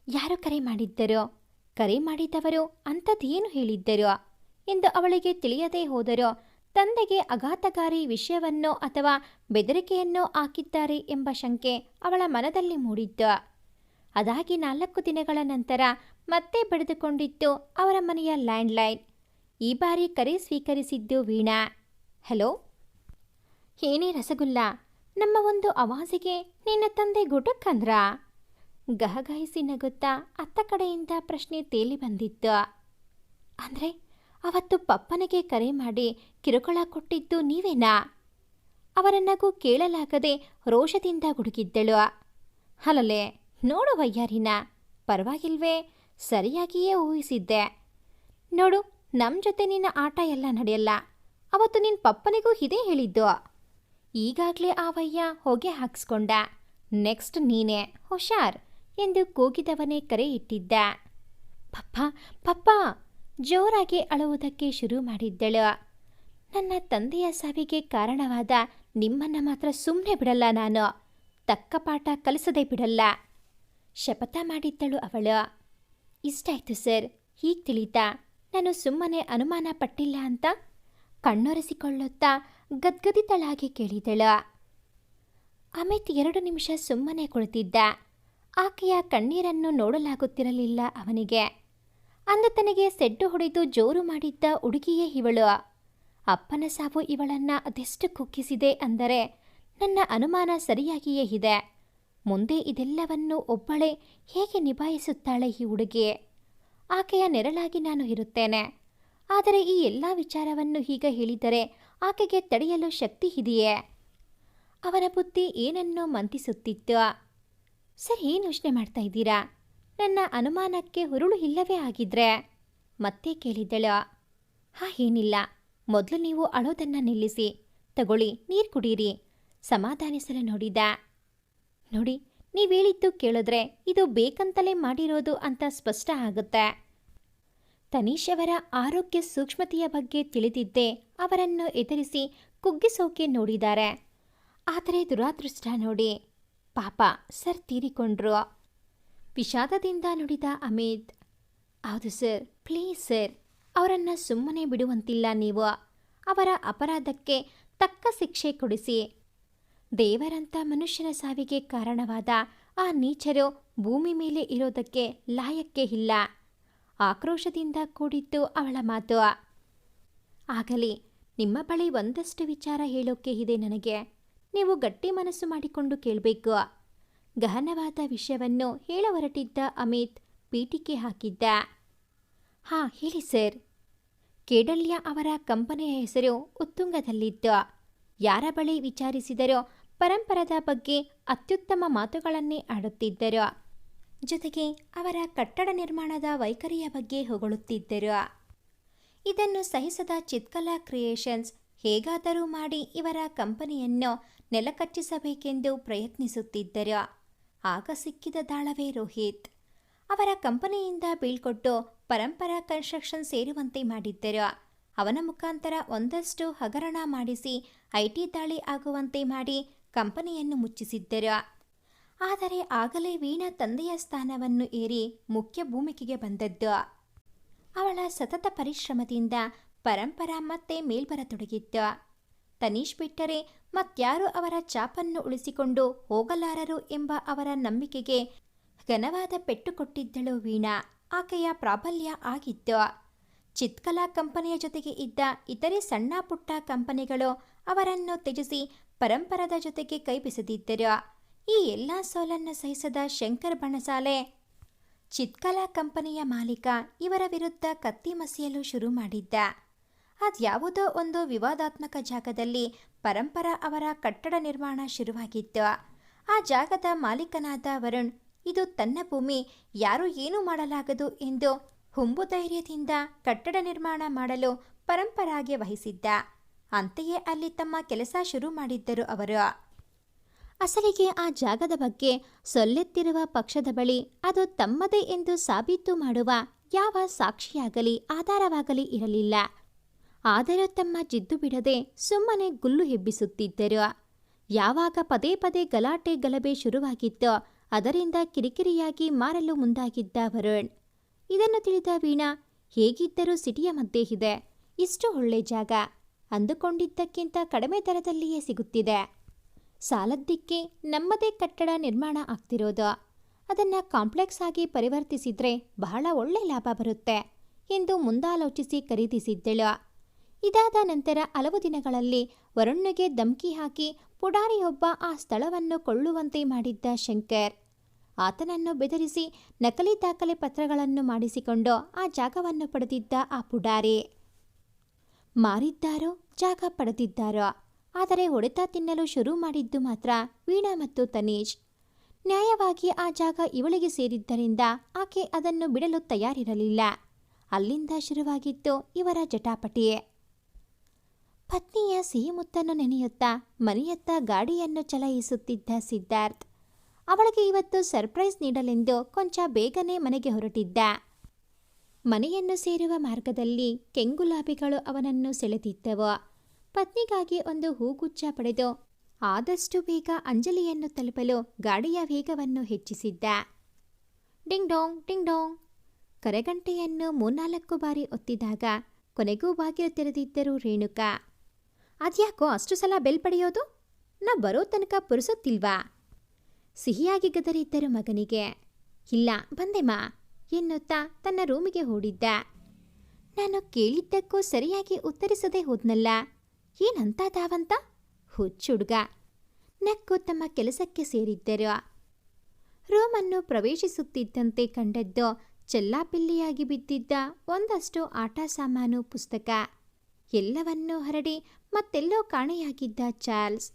ಯಾರು ಕರೆ ಮಾಡಿದ್ದರು? ಕರೆ ಮಾಡಿದವರು ಅಂಥದ್ದೇನು ಹೇಳಿದ್ದರು? ಎಂದು ಅವಳಿಗೆ ತಿಳಿಯದೇ ಹೋದರು ತಂದೆಗೆ ಅಘಾತಕಾರಿ ವಿಷಯವನ್ನೋ ಅಥವಾ ಬೆದರಿಕೆಯನ್ನೋ ಹಾಕಿದ್ದಾರೆ ಎಂಬ ಶಂಕೆ ಅವಳ ಮನದಲ್ಲಿ ಮೂಡಿತ್ತು. ಅದಾಗಿ ನಾಲ್ಕು ದಿನಗಳ ನಂತರ ಮತ್ತೆ ಬೆಳೆದುಕೊಂಡಿತ್ತು ಅವರ ಮನೆಯ ಲ್ಯಾಂಡ್ಲೈನ್. ಈ ಬಾರಿ ಕರೆ ಸ್ವೀಕರಿಸಿದ್ದು ವೀಣಾ. ಹಲೋ? ಏನೇ ರಸಗುಲ್ಲ, ನಮ್ಮ ಒಂದು ಅವಾಜಿಗೆ ನಿನ್ನ ತಂದೆ ಗುಟಕ್ಕಂದ್ರ ಗಹಗಹಿಸಿ ನಗುತ್ತಾ ಅತ್ತ ಕಡೆಯಿಂದ ಪ್ರಶ್ನೆ ತೇಲಿ ಬಂದಿತ್ತು. ಅಂದ್ರೆ ಅವತ್ತು ಪಪ್ಪನಿಗೆ ಕರೆ ಮಾಡಿ ಕಿರುಕುಳ ಕೊಟ್ಟಿದ್ದು ನೀವೇನಾ? ಅವರ ನಗು ಕೇಳಲಾಗದೆ ರೋಷದಿಂದ ಗುಡುಗಿದ್ದಳು. ಹಲಲೆ, ನೋಡು ವಯ್ಯಾರಿನ, ಪರವಾಗಿಲ್ವೇ, ಸರಿಯಾಗಿಯೇ ಊಹಿಸಿದ್ದೆ. ನೋಡು ನಮ್ಮ ಜೊತೆ ನಿನ್ನ ಆಟ ಎಲ್ಲ ನಡೆಯಲ್ಲ. ಅವತ್ತು ನಿನ್ನ ಪಪ್ಪನಿಗೂ ಇದೇ ಹೇಳಿದ್ದು. ಈಗಾಗಲೇ ಆ ವಯ್ಯ ಹೊಗೆ ಹಾಕ್ಸ್ಕೊಂಡ. ನೆಕ್ಸ್ಟ್ ನೀನೇ. ಹುಷಾರ್ ಎಂದು ಕೂಗಿದವನೇ ಕರೆ ಇಟ್ಟಿದ್ದ. ಪಪ್ಪ ಪಪ್ಪ! ಜೋರಾಗಿ ಅಳುವುದಕ್ಕೆ ಶುರು ಮಾಡಿದ್ದಳು. ನನ್ನ ತಂದೆಯ ಸಾವಿಗೆ ಕಾರಣವಾದ ನಿಮ್ಮನ್ನ ಮಾತ್ರ ಸುಮ್ಮನೆ ಬಿಡಲ್ಲ ನಾನು. ತಕ್ಕ ಪಾಠ ಕಲಿಸದೇ ಬಿಡಲ್ಲ. ಶಪಥ ಮಾಡಿದ್ದಳು ಅವಳು. ಇಷ್ಟಾಯ್ತು ಸರ್, ಹೀಗೆ ತಿಳಿತಾ ನಾನು ಸುಮ್ಮನೆ ಅನುಮಾನ ಪಟ್ಟಿಲ್ಲ ಅಂತ ಕಣ್ಣೊರೆಸಿಕೊಳ್ಳುತ್ತಾ ಗದ್ಗದಿತಳಾಗಿ ಕೇಳಿದಳು. ಅಮಿತ್ ಎರಡು ನಿಮಿಷ ಸುಮ್ಮನೆ ಕುಳಿತಿದ್ದ. ಆಕೆಯ ಕಣ್ಣೀರನ್ನು ನೋಡಲಾಗುತ್ತಿರಲಿಲ್ಲ ಅವನಿಗೆ. ಅಂದು ತನಗೆ ಸೆಡ್ಡು ಹೊಡೆದು ಜೋರು ಮಾಡಿದ್ದ ಹುಡುಗಿಯೇ ಇವಳು. ಅಪ್ಪನ ಸಾವು ಇವಳನ್ನ ಅದೆಷ್ಟು ಕುಕ್ಕಿಸಿದೆ ಅಂದರೆ ನನ್ನ ಅನುಮಾನ ಸರಿಯಾಗಿಯೇ ಇದೆ. ಮುಂದೆ ಇದೆಲ್ಲವನ್ನು ಒಬ್ಬಳೇ ಹೇಗೆ ನಿಭಾಯಿಸುತ್ತಾಳೆ ಈ ಹುಡುಗಿ? ಆಕೆಯ ನೆರಳಾಗಿ ನಾನು ಇರುತ್ತೇನೆ. ಆದರೆ ಈ ಎಲ್ಲ ವಿಚಾರವನ್ನು ಹೀಗೆ ಹೇಳಿದರೆ ಆಕೆಗೆ ತಡೆಯಲು ಶಕ್ತಿ ಇದೆಯೇ? ಅವರ ಬುದ್ಧಿ ಏನನ್ನೋ ಮಂತಿಸುತ್ತಿತ್ತು ಸರ್, ಏನು ಯೋಚನೆ ಮಾಡ್ತಾ ಇದ್ದೀರಾ? ನನ್ನ ಅನುಮಾನಕ್ಕೆ ಹುರುಳು ಇಲ್ಲವೇ ಆಗಿದ್ರೆ? ಮತ್ತೆ ಕೇಳಿದಳು. ಹಾ, ಏನಿಲ್ಲ. ಮೊದಲು ನೀವು ಅಳೋದನ್ನ ನಿಲ್ಲಿಸಿ. ತಗೊಳ್ಳಿ, ನೀರು ಕುಡೀರಿ. ಸಮಾಧಾನಿಸಲು ನೋಡಿದ. ನೋಡಿ, ನೀವು ಹೇಳಿದ್ದು ಕೇಳಿದ್ರೆ ಇದು ಬೇಕಂತಲೇ ಮಾಡಿರೋದು ಅಂತ ಸ್ಪಷ್ಟ ಆಗುತ್ತೆ. ತನೀಶ್ ಆರೋಗ್ಯ ಸೂಕ್ಷ್ಮತೆಯ ಬಗ್ಗೆ ತಿಳಿದಿದ್ದೇ ಅವರನ್ನು ಎದುರಿಸಿ ಕುಗ್ಗಿಸೋಕೆ ನೋಡಿದ್ದಾರೆ. ಆದರೆ ದುರಾದೃಷ್ಟ ನೋಡಿ. ಪಾಪ, ಸರ್ ತೀರಿಕೊಂಡ್ರು. ವಿಷಾದದಿಂದ ನುಡಿದ ಅಮಿತ್, ಹೌದು ಸರ್, ಪ್ಲೀಸ್ ಸರ್, ಅವರನ್ನು ಸುಮ್ಮನೆ ಬಿಡುವಂತಿಲ್ಲ ನೀವು. ಅವರ ಅಪರಾಧಕ್ಕೆ ತಕ್ಕ ಶಿಕ್ಷೆ ಕೊಡಿಸಿ. ದೇವರಂತ ಮನುಷ್ಯನ ಸಾವಿಗೆ ಕಾರಣವಾದ ಆ ನೀಚರು ಭೂಮಿ ಮೇಲೆ ಇರೋದಕ್ಕೆ ಲಾಯಕ್ಕೆ ಇಲ್ಲ. ಆಕ್ರೋಶದಿಂದ ಕೂಡಿತ್ತು ಅವಳ ಮಾತು. ಆಗಲಿ, ನಿಮ್ಮ ಬಳಿ ಒಂದಷ್ಟು ವಿಚಾರ ಹೇಳೋಕೆ ಇದೆ ನನಗೆ. ನೀವು ಗಟ್ಟಿ ಮನಸ್ಸು ಮಾಡಿಕೊಂಡು ಕೇಳಬೇಕು. ಗಹನವಾದ ವಿಷಯವನ್ನು ಹೇಳ ಹೊರಟಿದ್ದ ಅಮಿತ್ ಪೀಠಿಕೆ ಹಾಕಿದ್ದ. ಹಾ, ಹೇಳಿ ಸರ್. ಕೇಡಲ್ಯ ಅವರ ಕಂಪನಿಯ ಹೆಸರು ಉತ್ತುಂಗದಲ್ಲಿತ್ತು. ಯಾರ ಬಳಿ ವಿಚಾರಿಸಿದರೋ ಪರಂಪರದ ಬಗ್ಗೆ ಅತ್ಯುತ್ತಮ ಮಾತುಗಳನ್ನೇ ಆಡುತ್ತಿದ್ದರು. ಜೊತೆಗೆ ಅವರ ಕಟ್ಟಡ ನಿರ್ಮಾಣದ ವೈಖರಿಯ ಬಗ್ಗೆ ಹೊಗಳುತ್ತಿದ್ದರು. ಇದನ್ನು ಸಹಿಸದ ಚಿತ್ಕಲಾ ಕ್ರಿಯೇಷನ್ಸ್ ಹೇಗಾದರೂ ಮಾಡಿ ಇವರ ಕಂಪನಿಯನ್ನು ನೆಲಕಚ್ಚಿಸಬೇಕೆಂದು ಪ್ರಯತ್ನಿಸುತ್ತಿದ್ದರು. ಆಗ ಸಿಕ್ಕಿದ ದಾಳವೇ ರೋಹಿತ್. ಅವರ ಕಂಪನಿಯಿಂದ ಬೀಳ್ಕೊಟ್ಟು ಪರಂಪರಾ ಕನ್ಸ್ಟ್ರಕ್ಷನ್ ಸೇರುವಂತೆ ಮಾಡಿದ್ದರು. ಅವನ ಮುಖಾಂತರ ಒಂದಷ್ಟು ಹಗರಣ ಮಾಡಿಸಿ ಐಟಿ ದಾಳಿ ಆಗುವಂತೆ ಮಾಡಿ ಕಂಪನಿಯನ್ನು ಮುಚ್ಚಿಸಿದ್ದರು. ಆದರೆ ಆಗಲೇ ವೀಣಾ ತಂದೆಯ ಸ್ಥಾನವನ್ನು ಏರಿ ಮುಖ್ಯ ಭೂಮಿಕೆಗೆ ಬಂದದ್ದು. ಅವಳ ಸತತ ಪರಿಶ್ರಮದಿಂದ ಪರಂಪರಾ ಮತ್ತೆ ಮೇಲ್ಬರತೊಡಗಿದ್ದ. ತನೀಶ್ ಬಿಟ್ಟರೆ ಮತ್ಯಾರು ಅವರ ಚಾಪನ್ನು ಉಳಿಸಿಕೊಂಡು ಹೋಗಲಾರರು ಎಂಬ ಅವರ ನಂಬಿಕೆಗೆ ಘನವಾದ ಪೆಟ್ಟು ಕೊಟ್ಟಿದ್ದಳು ವೀಣಾ. ಆಕೆಯ ಪ್ರಾಬಲ್ಯ ಆಗಿತ್ತು ಚಿತ್ಕಲಾ ಕಂಪನಿಯ ಜೊತೆಗೆ ಇದ್ದ ಇತರೆ ಸಣ್ಣ ಪುಟ್ಟ ಕಂಪನಿಗಳು ಅವರನ್ನು ತ್ಯಜಿಸಿ ಪರಂಪರದ ಜೊತೆಗೆ ಕೈಬಿಸದಿದ್ದರು ಈ ಎಲ್ಲ ಸೋಲನ್ನು ಸಹಿಸದ ಶಂಕರ್ ಬಣಸಾಲೆ. ಚಿತ್ಕಲಾ ಕಂಪನಿಯ ಮಾಲೀಕ ಇವರ ವಿರುದ್ಧ ಕತ್ತಿ ಮಸಿಯಲು ಶುರು ಮಾಡಿದ್ದ. ಅದ್ಯಾವುದೋ ಒಂದು ವಿವಾದಾತ್ಮಕ ಜಾಗದಲ್ಲಿ ಪರಂಪರ ಅವರ ಕಟ್ಟಡ ನಿರ್ಮಾಣ ಶುರುವಾಗಿತ್ತು ಆ ಜಾಗದ ಮಾಲೀಕನಾದ ವರುಣ್, ಇದು ತನ್ನ ಭೂಮಿ ಯಾರೂ ಏನೂ ಮಾಡಲಾಗದು ಎಂದು ಹುಂಬು ಧೈರ್ಯದಿಂದ ಕಟ್ಟಡ ನಿರ್ಮಾಣ ಮಾಡಲು ಪರಂಪರಾಗೆ ವಹಿಸಿದ್ದ. ಅಂತೆಯೇ ಅಲ್ಲಿ ತಮ್ಮ ಕೆಲಸ ಶುರು ಮಾಡಿದ್ದರು ಅವರು. ಅಸಲಿಗೆ ಆ ಜಾಗದ ಬಗ್ಗೆ ಸೊಲ್ಲೆತ್ತಿರುವ ಪಕ್ಷದ ಬಳಿ ಅದು ತಮ್ಮದೇ ಎಂದು ಸಾಬೀತು ಮಾಡುವ ಯಾವ ಸಾಕ್ಷಿಯಾಗಲಿ ಆಧಾರವಾಗಲಿ ಇರಲಿಲ್ಲ. ಆದರೂ ತಮ್ಮ ಜಿದ್ದು ಬಿಡದೆ ಸುಮ್ಮನೆ ಗುಲ್ಲು ಹೆಬ್ಬಿಸುತ್ತಿದ್ದರು ಯಾವಾಗ ಪದೇ ಪದೇ ಗಲಾಟೆ ಗಲಭೆ ಶುರುವಾಗಿತ್ತೋ ಅದರಿಂದ ಕಿರಿಕಿರಿಯಾಗಿ ಮಾರಲು ಮುಂದಾಗಿದ್ದ ವರುಣ್. ಇದನ್ನು ತಿಳಿದ ವೀಣಾ, ಹೇಗಿದ್ದರೂ ಸಿಟಿಯ ಮಧ್ಯೆ ಇದೆ. ಇಷ್ಟು ಒಳ್ಳೆ ಜಾಗ. ಅಂದುಕೊಂಡಿದ್ದಕ್ಕಿಂತ ಕಡಿಮೆ ದರದಲ್ಲಿಯೇ ಸಿಗುತ್ತಿದೆ. ಸಾಲದ್ದಕ್ಕೆ ನಮ್ಮದೇ ಕಟ್ಟಡ ನಿರ್ಮಾಣ ಆಗ್ತಿರೋದು. ಅದನ್ನು ಕಾಂಪ್ಲೆಕ್ಸ್ ಆಗಿ ಪರಿವರ್ತಿಸಿದ್ರೆ ಬಹಳ ಒಳ್ಳೆ ಲಾಭ ಬರುತ್ತೆ ಎಂದು ಮುಂದಾಲೋಚಿಸಿ ಖರೀದಿಸಿದ್ದಳು. ಇದಾದ ನಂತರ ಹಲವು ದಿನಗಳಲ್ಲಿ ವರುಣ್ಗೆ ಧಮ್ಕಿ ಹಾಕಿ ಪುಡಾರಿಯೊಬ್ಬ ಆ ಸ್ಥಳವನ್ನು ಕೊಳ್ಳುವಂತೆ ಮಾಡಿದ್ದ ಶಂಕರ್. ಆತನನ್ನು ಬೆದರಿಸಿ ನಕಲಿ ದಾಖಲೆ ಪತ್ರಗಳನ್ನು ಮಾಡಿಸಿಕೊಂಡು ಆ ಜಾಗವನ್ನು ಪಡೆದಿದ್ದ ಆ ಪುಡಾರಿ. ಮಾರಿದ್ದಾರೋ ಜಾಗ ಪಡೆದಿದ್ದಾರೋ? ಆದರೆ ಹೊಡೆತ ತಿನ್ನಲು ಶುರು ಮಾಡಿದ್ದು ಮಾತ್ರ ವೀಣಾ ಮತ್ತು ತನೀಶ್. ನ್ಯಾಯವಾಗಿ ಆ ಜಾಗ ಇವಳಿಗೆ ಸೇರಿದ್ದರಿಂದ ಆಕೆ ಅದನ್ನು ಬಿಡಲು ತಯಾರಿರಲಿಲ್ಲ. ಅಲ್ಲಿಂದ ಶುರುವಾಗಿತ್ತು ಇವರ ಜಟಾಪಟಿ ಪತ್ನಿಯ ಸಿಹಿ ಮುತ್ತನ್ನು ನೆನೆಯುತ್ತಾ ಮನೆಯತ್ತ ಗಾಡಿಯನ್ನು ಚಲಾಯಿಸುತ್ತಿದ್ದ ಸಿದ್ಧಾರ್ಥ್, ಅವಳಿಗೆ ಇವತ್ತು ಸರ್ಪ್ರೈಸ್ ನೀಡಲೆಂದು ಕೊಂಚ ಬೇಗನೆ ಮನೆಗೆ ಹೊರಟಿದ್ದ. ಮನೆಯನ್ನು ಸೇರುವ ಮಾರ್ಗದಲ್ಲಿ ಕೆಂಗುಲಾಬಿಗಳು ಅವನನ್ನು ಸೆಳೆದಿದ್ದವು. ಪತ್ನಿಗಾಗಿ ಒಂದು ಹೂಗುಚ್ಛ ಪಡೆದು ಆದಷ್ಟು ಬೇಗ ಅಂಜಲಿಯನ್ನು ತಲುಪಲು ಗಾಡಿಯ ವೇಗವನ್ನು ಹೆಚ್ಚಿಸಿದ್ದ. Ding ಡೋಂಗ್ ding ಡೋಂಗ್. ಕರೆಗಂಟೆಯನ್ನು ಮೂರ್ನಾಲ್ಕು ಬಾರಿ ಒತ್ತಿದಾಗ ಕೊನೆಗೂ ಬಾಗಿಲು ತೆರೆದಿದ್ದರು ರೇಣುಕಾ. ಅದ್ಯಾಕೋ ಅಷ್ಟು ಸಲ ಬೆಲ್ ಪಡೆಯೋದು? ನಾ ಬರೋ ತನಕ ಪುರುಸುತ್ತಿಲ್ವಾ? ಸಿಹಿಯಾಗಿ ಗದರಿದ್ದರು ಮಗನಿಗೆ. ಇಲ್ಲ ಬಂದೆಮ್ಮ ಎನ್ನುತ್ತಾ ತನ್ನ ರೂಮಿಗೆ ಓಡಿದ್ದ. ನಾನು ಕೇಳಿದ್ದಕ್ಕೂ ಸರಿಯಾಗಿ ಉತ್ತರಿಸದೆ ಹೋದ್ನಲ್ಲ. ಏನಂತ ಧಾವಂತ ಹುಚ್ಚುಡ್ಗ ನಕ್ಕು ತಮ್ಮ ಕೆಲಸಕ್ಕೆ ಸೇರಿದ್ದರು. ರೂಮನ್ನು ಪ್ರವೇಶಿಸುತ್ತಿದ್ದಂತೆ ಕಂಡದ್ದು ಚೆಲ್ಲಾಪಿಲ್ಲಿಯಾಗಿ ಬಿದ್ದಿದ್ದ ಒಂದಷ್ಟು ಆಟ ಸಾಮಾನು ಪುಸ್ತಕ. ಎಲ್ಲವನ್ನೂ ಹರಡಿ ಮತ್ತೆಲ್ಲೋ ಕಾಣೆಯಾಗಿದ್ದ ಚಾರ್ಲ್ಸ್.